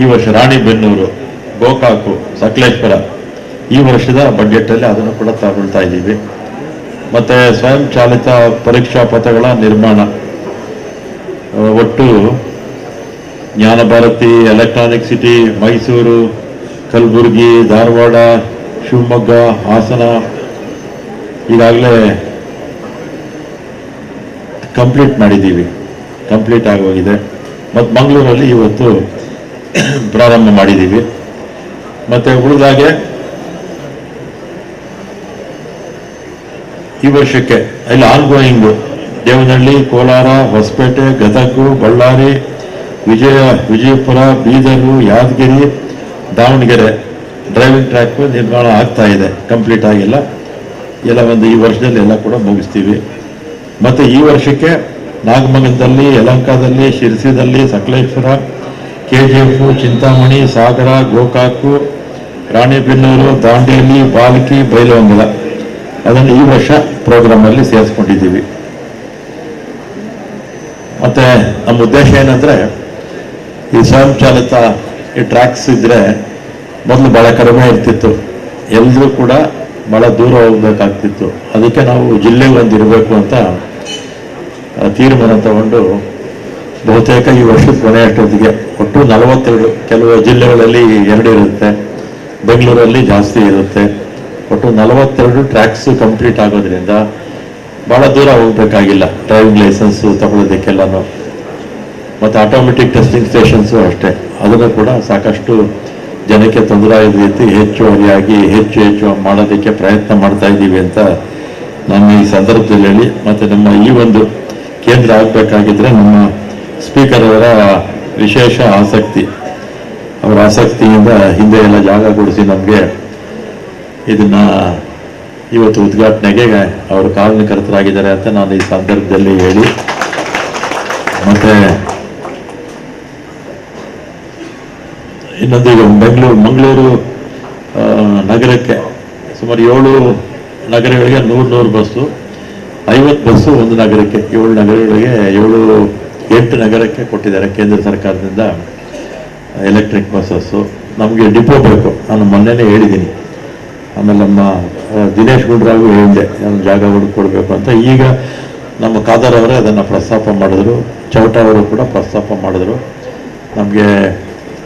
ಈ ವರ್ಷ ರಾಣಿಬೆನ್ನೂರು, ಗೋಕಾಕು ಸಕಲೇಶ್ವರ ಈ ವರ್ಷದ ಬಜೆಟಲ್ಲಿ ಅದನ್ನು ಕೂಡ ತಗೊಳ್ತಾ ಇದ್ದೀವಿ. ಮತ್ತು ಸ್ವಯಂ ಚಾಲಿತ ಪರೀಕ್ಷಾ ಪಥಗಳ ನಿರ್ಮಾಣ. ಒಟ್ಟು ಜ್ಞಾನ ಭಾರತಿ ಎಲೆಕ್ಟ್ರಾನಿಕ್ ಸಿಟಿ, ಮೈಸೂರು, ಕಲಬುರಗಿ, ಧಾರವಾಡ, ಶಿವಮೊಗ್ಗ, ಹಾಸನ, ಈಗಾಗಲೇ ಕಂಪ್ಲೀಟ್ ಮಾಡಿದ್ದೀವಿ. ಕಂಪ್ಲೀಟ್ ಆಗೋಗಿದೆ ಮತ್ತು ಮಂಗಳೂರಲ್ಲಿ ಇವತ್ತು ಪ್ರಾರಂಭ ಮಾಡಿದ್ದೀವಿ. ಮತ್ತು ಉಳಿದಾಗೆ ಈ ವರ್ಷಕ್ಕೆ, ಇಲ್ಲಿ ongoing Devanahalli, Kolar, Hospet, Gadag, Ballari, Vijaya, Vijayapura, Bidar, Yadgir, Davangere driving track ನಿರ್ಮಾಣ ಆಗ್ತಾ ಇದೆ. ಕಂಪ್ಲೀಟ್ ಆಗಿಲ್ಲ ಎಲ್ಲ ಒಂದು ಈ ವರ್ಷದಲ್ಲಿ ಎಲ್ಲ ಕೂಡ ಮುಗಿಸ್ತೀವಿ. ಮತ್ತು ಈ ವರ್ಷಕ್ಕೆ ನಾಗಮಂಗಲದಲ್ಲಿ, ಯಲಂಕದಲ್ಲಿ, ಶಿರ್ಸಿದಲ್ಲಿ Sakaleshwara K G F Chintamani, Sagar, Gokak, Ranebennur, Dandeli, Balki Bailhongal ಅದನ್ನು ಈ ವರ್ಷ ಪ್ರೋಗ್ರಾಮಲ್ಲಿ ಸೇರಿಸ್ಕೊಂಡಿದ್ದೀವಿ. ಮತ್ತೆ ನಮ್ಮ ಉದ್ದೇಶ ಏನಂದ್ರೆ, ಈ ಸ್ವಯಂ ಈ ಟ್ರ್ಯಾಕ್ಸ್ ಇದ್ದರೆ ಮೊದಲು ಬಹಳ ಕಡಿಮೆ ಇರ್ತಿತ್ತು. ಎಲ್ಲರೂ ಕೂಡ ಬಹಳ ದೂರ ಹೋಗ್ಬೇಕಾಗ್ತಿತ್ತು. ಅದಕ್ಕೆ ನಾವು ಜಿಲ್ಲೆಗೆ ಒಂದು ಇರಬೇಕು ಅಂತ ತೀರ್ಮಾನ ತಗೊಂಡು ಬಹುತೇಕ ಈ ವರ್ಷದ ಕೊನೆಯಷ್ಟೊತ್ತಿಗೆ ಒಟ್ಟು ನಲವತ್ತೆರಡು ಕೆಲವು ಜಿಲ್ಲೆಗಳಲ್ಲಿ ಎರಡು ಇರುತ್ತೆ. ಬೆಂಗಳೂರಲ್ಲಿ ಜಾಸ್ತಿ ಇರುತ್ತೆ. ಒಟ್ಟು ನಲವತ್ತೆರಡು ಟ್ರ್ಯಾಕ್ಸು ಕಂಪ್ಲೀಟ್ ಆಗೋದ್ರಿಂದ ಭಾಳ ದೂರ ಹೋಗ್ಬೇಕಾಗಿಲ್ಲ. ಡ್ರೈವಿಂಗ್ ಲೈಸೆನ್ಸು ತಗೊಳ್ಳೋದಕ್ಕೆಲ್ಲನೂ. ಮತ್ತು ಆಟೋಮೆಟಿಕ್ ಟೆಸ್ಟಿಂಗ್ ಸ್ಟೇಷನ್ಸು ಅಷ್ಟೇ. ಅದನ್ನು ಕೂಡ ಸಾಕಷ್ಟು ಜನಕ್ಕೆ ತೊಂದರೆ ಆದ ರೀತಿ ಹೆಚ್ಚುವರಿಯಾಗಿ ಹೆಚ್ಚು ಹೆಚ್ಚು ಮಾಡೋದಕ್ಕೆ ಪ್ರಯತ್ನ ಮಾಡ್ತಾ ಇದ್ದೀವಿ ಅಂತ ನಾನು ಈ ಸಂದರ್ಭದಲ್ಲಿ ಹೇಳಿ, ಮತ್ತು ನಮ್ಮ ಈ ಒಂದು ಕೇಂದ್ರ ಆಗಬೇಕಾಗಿದ್ದರೆ ನಮ್ಮ ಸ್ಪೀಕರ್ ಅವರ ವಿಶೇಷ ಆಸಕ್ತಿ. ಅವರ ಆಸಕ್ತಿಯಿಂದ ಹಿಂದೆ ಎಲ್ಲ ಜಾಗ ಕೊಡಿಸಿ ನಮಗೆ ಇದನ್ನು ಇವತ್ತು ಉದ್ಘಾಟನೆಗೆ ಅವರು ಕಾರಣಕರ್ತರಾಗಿದ್ದಾರೆ ಅಂತ ನಾನು ಈ ಸಂದರ್ಭದಲ್ಲಿ ಹೇಳಿ, ಮತ್ತೆ ಇನ್ನೊಂದು ಈಗ ಬೆಂಗಳೂರು, ಮಂಗಳೂರು ನಗರಕ್ಕೆ ಸುಮಾರು ಏಳು ನಗರಗಳಿಗೆ ನೂರು ನೂರು ಬಸ್ಸು, ಐವತ್ತು ಬಸ್ಸು ಒಂದು ನಗರಕ್ಕೆ, ಏಳು ನಗರಗಳಿಗೆ ಏಳು, ಎಂಟು ನಗರಕ್ಕೆ ಕೊಟ್ಟಿದ್ದಾರೆ ಕೇಂದ್ರ ಸರ್ಕಾರದಿಂದ ಎಲೆಕ್ಟ್ರಿಕ್ ಬಸ್ಸಸ್ಸು. ನಮಗೆ ಡಿಪೋ ಬೇಕು, ನಾನು ಮೊನ್ನೆನೇ ಹೇಳಿದ್ದೀನಿ. ಆಮೇಲೆ ನಮ್ಮ ದಿನೇಶ್ ಗುಂಡ್ರಾಗೂ ಹೇಳಿದೆ ನಾನು ಜಾಗ ಹುಡುಕೊಡ್ಬೇಕು ಅಂತ. ಈಗ ನಮ್ಮ ಖಾದರ್ ಅವರೇ ಅದನ್ನು ಪ್ರಸ್ತಾಪ ಮಾಡಿದ್ರು, ಚೌಟ ಅವರು ಕೂಡ ಪ್ರಸ್ತಾಪ ಮಾಡಿದ್ರು. ನಮಗೆ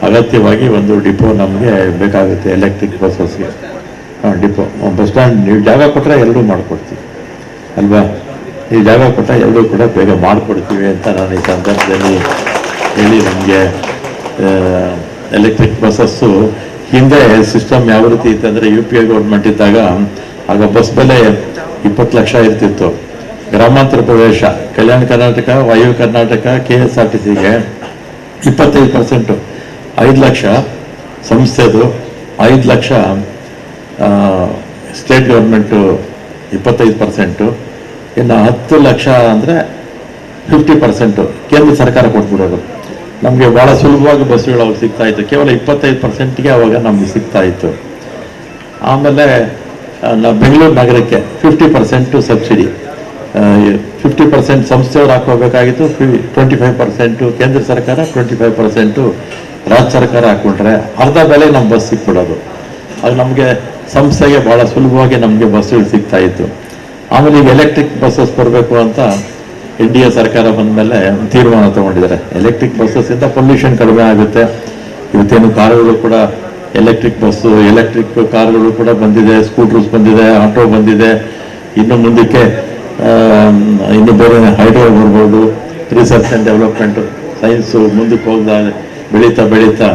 ಅಗತ್ಯವಾಗಿ ಒಂದು ಡಿಪೋ ನಮಗೆ ಬೇಕಾಗುತ್ತೆ ಎಲೆಕ್ಟ್ರಿಕ್ ಬಸ್ಸಸ್ಗೆ ಹಾಂ ಡಿಪೋ. ಬಸ್ ಸ್ಟ್ಯಾಂಡ್ ನೀವು ಜಾಗ ಕೊಟ್ಟರೆ ಎರಡೂ ಮಾಡಿಕೊಡ್ತೀವಿ. ಅಲ್ವಾ? ನೀವು ಜಾಗ ಕೊಟ್ಟ ಎರಡೂ ಕೂಡ ಬೇಗ ಮಾಡಿಕೊಡ್ತೀವಿ ಅಂತ ನಾನು ಈ ಸಂದರ್ಭದಲ್ಲಿ ಹೇಳಿ ನಮಗೆ ಎಲೆಕ್ಟ್ರಿಕ್ ಬಸ್ಸಸ್ಸು ಹಿಂದೆ ಸಿಸ್ಟಮ್ ಯಾವ ರೀತಿ ಇತ್ತು ಅಂದರೆ ಯು ಪಿ ಐ ಗೌರ್ಮೆಂಟ್ ಇದ್ದಾಗ ಆಗ ಬಸ್ ಬೆಲೆ ಇಪ್ಪತ್ತು ಲಕ್ಷ ಇರ್ತಿತ್ತು. ಗ್ರಾಮಾಂತರ ಪ್ರವೇಶ ಕಲ್ಯಾಣ ಕರ್ನಾಟಕ ವಾಯು Karnataka K S R T ಸಿಗೆ ಇಪ್ಪತ್ತೈದು ಪರ್ಸೆಂಟು ಐದು ಲಕ್ಷ, ಸಂಸ್ಥೆದು ಐದು ಲಕ್ಷ ಸ್ಟೇಟ್ ಗೌರ್ಮೆಂಟು ಇಪ್ಪತ್ತೈದು ಪರ್ಸೆಂಟು, ಇನ್ನು ಹತ್ತು ಲಕ್ಷ ಅಂದರೆ ಫಿಫ್ಟಿ ಪರ್ಸೆಂಟು ಕೇಂದ್ರ ಸರ್ಕಾರ ಕೊಟ್ಬಿಡೋದು. ನಮಗೆ ಭಾಳ ಸುಲಭವಾಗಿ ಬಸ್ಸುಗಳು ಅವಾಗ ಸಿಗ್ತಾ ಇತ್ತು. ಕೇವಲ ಇಪ್ಪತ್ತೈದು ಪರ್ಸೆಂಟ್ಗೆ ಅವಾಗ ನಮಗೆ ಸಿಗ್ತಾ ಇತ್ತು. ಆಮೇಲೆ ಬೆಂಗಳೂರು ನಗರಕ್ಕೆ fifty percent subsidy. Fifty percent ಸಂಸ್ಥೆಯವ್ರು ಹಾಕೋಬೇಕಾಗಿತ್ತು ಟ್ವೆಂಟಿ ಫೈವ್ ಪರ್ಸೆಂಟು ಕೇಂದ್ರ ಸರ್ಕಾರ, ಟ್ವೆಂಟಿ ಫೈವ್ ಪರ್ಸೆಂಟು ರಾಜ್ಯ ಸರ್ಕಾರ ಹಾಕ್ಕೊಂಡ್ರೆ ಅರ್ಧ ಬೆಲೆ ನಮ್ಮ ಬಸ್ ಸಿಕ್ಬಿಡೋದು. ಅದು ನಮಗೆ ಸಂಸ್ಥೆಗೆ ಭಾಳ ಸುಲಭವಾಗಿ ನಮಗೆ ಬಸ್ಸುಗಳು ಸಿಗ್ತಾ ಇತ್ತು. ಆಮೇಲೆ ಈಗ ಎಲೆಕ್ಟ್ರಿಕ್ ಬಸ್ಸಸ್ ಬರಬೇಕು ಅಂತ ಎನ್ ಡಿ ಎ ಸರ್ಕಾರ ಬಂದ ಮೇಲೆ ತೀರ್ಮಾನ ತಗೊಂಡಿದ್ದಾರೆ. ಎಲೆಕ್ಟ್ರಿಕ್ ಬಸ್ಸಸ್ಸಿಂದ ಪೊಲ್ಯೂಷನ್ ಕಡಿಮೆ ಆಗುತ್ತೆ. ಇವತ್ತೇನು ಕಾರುಗಳು ಕೂಡ ಎಲೆಕ್ಟ್ರಿಕ್ ಬಸ್ಸು ಎಲೆಕ್ಟ್ರಿಕ್ ಕಾರ್ಗಳು ಕೂಡ ಬಂದಿದೆ ಸ್ಕೂಟರ್ಸ್ ಬಂದಿದೆ ಆಟೋ ಬಂದಿದೆ. ಇನ್ನು ಮುಂದಕ್ಕೆ ಇನ್ನು ಬೇರೆ ಹೈಡ್ರೋ ಬರ್ಬೋದು. ರಿಸರ್ಚ್ ಆ್ಯಂಡ್ ಡೆವಲಪ್ಮೆಂಟು ಸೈನ್ಸು ಮುಂದಕ್ಕೆ ಹೋಗ್ದ ಬೆಳೀತಾ ಬೆಳೀತಾ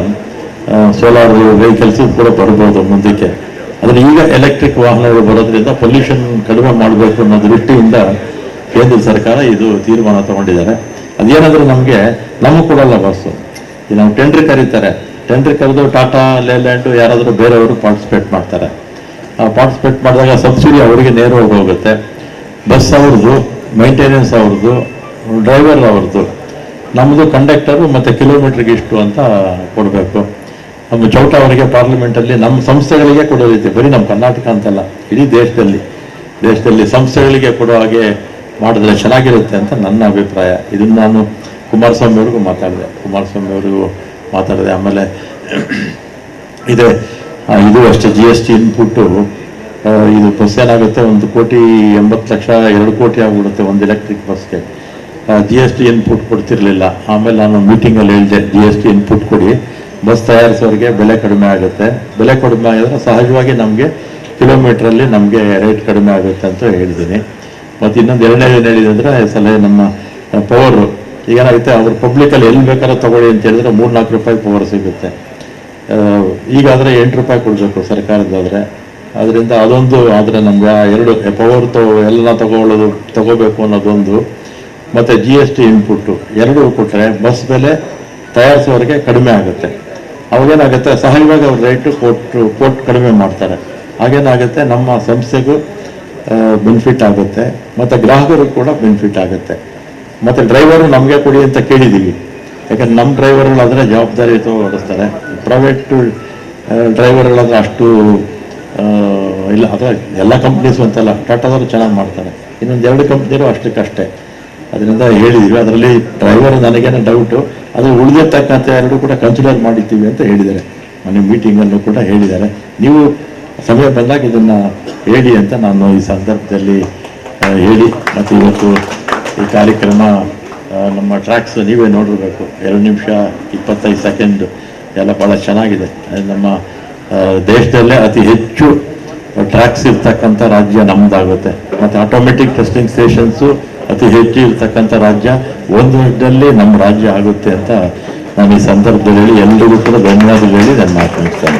ಸೋಲಾರ್ ವೆಹಿಕಲ್ಸ್ ಕೂಡ ಬರ್ಬೋದು ಮುಂದಕ್ಕೆ. ಅದನ್ನು ಈಗ ಎಲೆಕ್ಟ್ರಿಕ್ ವಾಹನಗಳು ಬರೋದ್ರಿಂದ ಪೊಲ್ಯೂಷನ್ ಕಡಿಮೆ ಮಾಡಬೇಕು ಅನ್ನೋ ದೃಷ್ಟಿಯಿಂದ ಕೇಂದ್ರ ಸರ್ಕಾರ ಇದು ತೀರ್ಮಾನ ತಗೊಂಡಿದ್ದಾರೆ. ಅದೇನಾದರೂ ನಮಗೆ ನಮಗೆ ಕೊಡಲ್ಲ ಬಸ್ಸು ಈಗ ನಾವು ಟೆಂಡ್ರ್ ಕರೀತಾರೆ. ಟೆಂಡ್ರ್ ಕರೆದು ಟಾಟಾ ಲೇಲ್ಯಾಂಡು ಯಾರಾದರೂ ಬೇರೆಯವರು ಪಾರ್ಟಿಸಿಪೇಟ್ ಮಾಡ್ತಾರೆ. ಪಾರ್ಟಿಸಿಪೇಟ್ ಮಾಡಿದಾಗ ಸಬ್ಸಿಡಿ ಅವರಿಗೆ ನೇರವಾಗಿ ಹೋಗುತ್ತೆ. ಬಸ್ ಅವ್ರದ್ದು ಮೈಂಟೆನೆನ್ಸ್ ಅವ್ರದ್ದು ಡ್ರೈವರ್ ಅವ್ರದ್ದು. ನಮ್ಮದು ಕಂಡಕ್ಟರು ಮತ್ತು ಕಿಲೋಮೀಟ್ರಿಗೆ ಇಷ್ಟು ಅಂತ ಕೊಡಬೇಕು. ನಮ್ಮ ಚೌಟ ಅವರಿಗೆ ಪಾರ್ಲಿಮೆಂಟಲ್ಲಿ ನಮ್ಮ ಸಂಸ್ಥೆಗಳಿಗೆ ಕೊಡೋ ರೀತಿ, ಬರೀ ನಮ್ಮ ಕರ್ನಾಟಕ ಅಂತಲ್ಲ, ಇಡೀ ದೇಶದಲ್ಲಿ. ದೇಶದಲ್ಲಿ ಸಂಸ್ಥೆಗಳಿಗೆ ಕೊಡೋ ಹಾಗೆ ಮಾಡಿದ್ರೆ ಚೆನ್ನಾಗಿರುತ್ತೆ ಅಂತ ನನ್ನ ಅಭಿಪ್ರಾಯ. ಇದನ್ನು ನಾನು ಕುಮಾರಸ್ವಾಮಿ ಅವ್ರಿಗೂ ಮಾತಾಡಿದೆ. ಕುಮಾರಸ್ವಾಮಿ ಅವರಿಗೂ ಮಾತಾಡಿದೆ. ಆಮೇಲೆ ಇದೆ ಇದು ಅಷ್ಟೇ ಜಿ ಎಸ್ ಟಿ ಇನ್ಪುಟ್ಟು ಇದು ಬಸ್ ಏನಾಗುತ್ತೆ? ಒಂದು ಕೋಟಿ ಎಂಬತ್ತು ಲಕ್ಷ, ಎರಡು ಕೋಟಿ ಆಗ್ಬಿಡುತ್ತೆ ಒಂದು ಎಲೆಕ್ಟ್ರಿಕ್ ಬಸ್ಗೆ ಜಿ ಎಸ್ ಟಿ ಇನ್ಪುಟ್ ಕೊಡ್ತಿರ್ಲಿಲ್ಲ. ಆಮೇಲೆ ನಾನು ಮೀಟಿಂಗಲ್ಲಿ ಹೇಳಿದೆ ಜಿ ಎಸ್ ಟಿ ಇನ್ಪುಟ್ ಕೊಡಿ. ಬಸ್ ತಯಾರಿಸೋರಿಗೆ ಬೆಲೆ ಕಡಿಮೆ ಆಗುತ್ತೆ. ಬೆಲೆ ಕಡಿಮೆ ಆಗಿದ್ರೆ ಸಹಜವಾಗಿ ನಮಗೆ ಕಿಲೋಮೀಟ್ರಲ್ಲಿ ನಮಗೆ ರೇಟ್ ಕಡಿಮೆ ಆಗುತ್ತೆ ಅಂತ ಹೇಳಿದ್ದೀನಿ. ಮತ್ತು ಇನ್ನೊಂದು ಎರಡನೇ ಏನು ಹೇಳಿದೆ ಅಂದರೆ ಸಲಹೆ ನಮ್ಮ ಪವರು ಏನಾಗುತ್ತೆ ಅವ್ರು ಪಬ್ಲಿಕಲ್ಲಿ ಎಲ್ಲಿ ಬೇಕಾದ್ರೂ ತಗೊಳ್ಳಿ ಅಂತ ಹೇಳಿದ್ರೆ ಮೂರು ನಾಲ್ಕು ರೂಪಾಯಿ ಪವರ್ ಸಿಗುತ್ತೆ. ಈಗಾದರೆ ಎಂಟು ರೂಪಾಯಿ ಕೊಡಬೇಕು ಸರ್ಕಾರದಾದರೆ ಅದರಿಂದ ಅದೊಂದು, ಆದರೆ ನಮ್ಗೆ ಎರಡು ಪವರ್ ತಗೋ ಎಲ್ಲ ತಗೊಳ್ಳೋದು, ತಗೋಬೇಕು ಅನ್ನೋದೊಂದು ಮತ್ತು ಜಿ ಎಸ್ ಟಿ ಇನ್ಪುಟ್ಟು ಎರಡೂ ಕೊಟ್ಟರೆ ಬಸ್ ಬೆಲೆ ತಯಾರಿಸೋರಿಗೆ ಕಡಿಮೆ ಆಗುತ್ತೆ. ಅವಾಗೇನಾಗುತ್ತೆ? ಸಹಜವಾಗಿ ಅವ್ರ ರೇಟು ಕೊಟ್ಟು ಕೊಟ್ಟು ಕಡಿಮೆ ಮಾಡ್ತಾರೆ. ಹಾಗೇನಾಗುತ್ತೆ? ನಮ್ಮ ಸಂಸ್ಥೆಗೂ ಬೆನಿಫಿಟ್ ಆಗುತ್ತೆ. ಮತ್ತು ಗ್ರಾಹಕರಿಗೂ ಕೂಡ ಬೆನಿಫಿಟ್ ಆಗುತ್ತೆ. ಮತ್ತು ಡ್ರೈವರು ನಮಗೆ ಕೊಡಿ ಅಂತ ಕೇಳಿದ್ದೀವಿ ಯಾಕಂದ್ರೆ ನಮ್ಮ ಡ್ರೈವರ್ಗಳಾದರೆ ಜವಾಬ್ದಾರಿ ಓಡಿಸ್ತಾರೆ. ಪ್ರೈವೇಟ್ ಡ್ರೈವರ್ಗಳಾದರೆ ಅಷ್ಟು ಇಲ್ಲ ಆದರೆ ಎಲ್ಲ ಕಂಪ್ನೀಸು ಅಂತಲ್ಲ ಟಾಟಾದವರು ಚೆನ್ನಾಗಿ ಮಾಡ್ತಾರೆ. ಇನ್ನೊಂದು ಎರಡು ಕಂಪ್ನಿಯರು ಅಷ್ಟಕ್ಕಷ್ಟೇ. ಅದರಿಂದ ಹೇಳಿದ್ವಿ ಅದರಲ್ಲಿ ಡ್ರೈವರ್ ನನಗೇನೋ ಡೌಟು ಅದು ಉಳಿದಿರ್ತಕ್ಕಂಥ ಎರಡು ಕೂಡ ಕನ್ಸಿಡರ್ ಮಾಡಿದ್ದೀವಿ ಅಂತ ಹೇಳಿದ್ದಾರೆ. ಮನೆ ಮೀಟಿಂಗಲ್ಲೂ ಕೂಡ ಹೇಳಿದ್ದಾರೆ. ನೀವು ಸಮಯ ಬಂದಾಗ ಇದನ್ನು ಹೇಳಿ ಅಂತ ನಾನು ಈ ಸಂದರ್ಭದಲ್ಲಿ ಹೇಳಿ. ಮತ್ತು ಇವತ್ತು ಈ ಕಾರ್ಯಕ್ರಮ ನಮ್ಮ ಟ್ರ್ಯಾಕ್ಸ್ ನೀವೇ ನೋಡಿರ್ಬೇಕು. ಎರಡು ನಿಮಿಷ ಇಪ್ಪತ್ತೈದು ಸೆಕೆಂಡ್ ಎಲ್ಲ ಭಾಳ ಚೆನ್ನಾಗಿದೆ. ನಮ್ಮ ದೇಶದಲ್ಲೇ ಅತಿ ಹೆಚ್ಚು ಟ್ರ್ಯಾಕ್ಸ್ ಇರ್ತಕ್ಕಂಥ ರಾಜ್ಯ ನಮ್ಮದಾಗುತ್ತೆ ಮತ್ತು ಆಟೋಮೆಟಿಕ್ ಟೆಸ್ಟಿಂಗ್ ಸ್ಟೇಷನ್ಸು ಅತಿ ಹೆಚ್ಚು ಇರ್ತಕ್ಕಂಥ ರಾಜ್ಯ ಒಂದು ಹೆಡ್ಡಲ್ಲಿ ನಮ್ಮ ರಾಜ್ಯ ಆಗುತ್ತೆ ಅಂತ ನಾನು ಈ ಸಂದರ್ಭದಲ್ಲಿ ಹೇಳಿ ಎಲ್ಲರಿಗೂ ಕೂಡ ಧನ್ಯವಾದಗಳು ಹೇಳಿ ನಾನು ಮಾತನಾಡ್ತೇನೆ.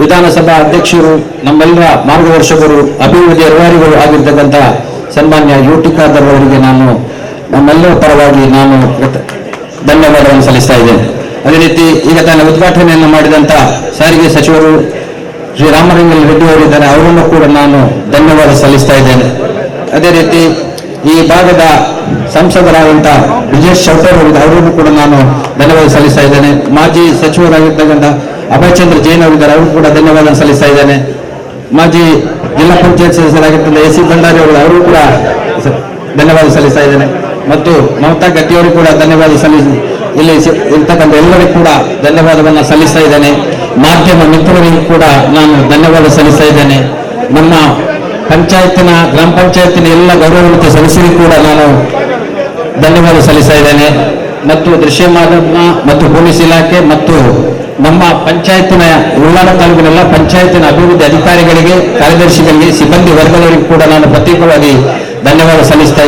ವಿಧಾನಸಭಾ ಅಧ್ಯಕ್ಷರು ನಮ್ಮೆಲ್ಲರ ಮಾರ್ಗದರ್ಶಕರು, ಅಭಿವೃದ್ಧಿ ಅಧಿಕಾರಿಗಳು ಆಗಿರ್ತಕ್ಕಂಥ ಸನ್ಮಾನ್ಯ ಯು ಖಾದರ್ ಅವರಿಗೆ ನಾನು, ನಮ್ಮೆಲ್ಲರ ಪರವಾಗಿ ನಾನು ಧನ್ಯವಾದವನ್ನು ಸಲ್ಲಿಸ್ತಾ ಇದ್ದೇನೆ. ಅದೇ ರೀತಿ ಈಗ ತನ್ನ ಉದ್ಘಾಟನೆಯನ್ನು ಮಾಡಿದಂಥ ಸಾರಿಗೆ ಸಚಿವರು ಶ್ರೀ ರಾಮಲಿಂಗಲ್ ರೆಡ್ಡಿ ಅವರಿದ್ದಾರೆ, ಅವರನ್ನು ಕೂಡ ನಾನು ಧನ್ಯವಾದ ಸಲ್ಲಿಸ್ತಾ ಇದ್ದೇನೆ. ಅದೇ ರೀತಿ ಈ ಭಾಗದ ಸಂಸದರಾದಂಥ ಬ್ರಿಜೇಶ್ ಶೌಟರ್ ಅವರಿಗೆ ಅವರಿಗೂ ಕೂಡ ನಾನು ಧನ್ಯವಾದ ಸಲ್ಲಿಸ್ತಾ ಇದ್ದೇನೆ. ಮಾಜಿ ಸಚಿವರಾಗಿರ್ತಕ್ಕಂಥ ಅಭಯಚಂದ್ರ ಜೈನ್ ಅವರಿದ್ದಾರೆ ಅವರು ಕೂಡ ಧನ್ಯವಾದ ಸಲ್ಲಿಸ್ತಾ ಇದ್ದೇನೆ. ಮಾಜಿ ಜಿಲ್ಲಾ ಪಂಚಾಯತ್ ಸದಸ್ಯರಾಗಿರ್ತಕ್ಕಂಥ ಎಸ್ ಸಿ ಭಂಡಾರಿ ಅವರು ಅವರು ಕೂಡ ಧನ್ಯವಾದ ಸಲ್ಲಿಸ್ತಾ ಇದ್ದೇನೆ. ಮತ್ತು ಮಮತಾ ಗಟ್ಟಿಯವರು ಕೂಡ ಧನ್ಯವಾದ ಸಲ್ಲಿಸಿ, ಇಲ್ಲಿ ಇರ್ತಕ್ಕಂಥ ಎಲ್ಲರಿಗೂ ಕೂಡ ಧನ್ಯವಾದವನ್ನು ಸಲ್ಲಿಸ್ತಾ ಇದ್ದೇನೆ. ಮಾಧ್ಯಮ ಮಿತ್ರರಿಗೂ ಕೂಡ ನಾನು ಧನ್ಯವಾದ ಸಲ್ಲಿಸ್ತಾ ಇದ್ದೇನೆ. ನಮ್ಮ ಪಂಚಾಯತಿನ, ಗ್ರಾಮ ಪಂಚಾಯತಿನ ಎಲ್ಲ ಗೌರವಾನ್ವಿತ ಸದಸ್ಯರಿಗೂ ಕೂಡ ನಾನು ಧನ್ಯವಾದ ಸಲ್ಲಿಸ್ತಾ ಇದ್ದೇನೆ. ಮತ್ತು ದೃಶ್ಯ ಮಾಧ್ಯಮ ಮತ್ತು ಪೊಲೀಸ್ ಇಲಾಖೆ ಮತ್ತು ನಮ್ಮ ಪಂಚಾಯತಿನ, ಉಳ್ಳಾಲ ತಾಲೂಕಿನೆಲ್ಲ ಪಂಚಾಯತ್ನ ಅಭಿವೃದ್ಧಿ ಅಧಿಕಾರಿಗಳಿಗೆ, ಕಾರ್ಯದರ್ಶಿಗಳಿಗೆ, ಸಿಬ್ಬಂದಿ ವರ್ಗದವರಿಗೂ ಕೂಡ ನಾನು ಪ್ರತ್ಯೇಕವಾಗಿ ಧನ್ಯವಾದ ಸಲ್ಲಿಸ್ತಾ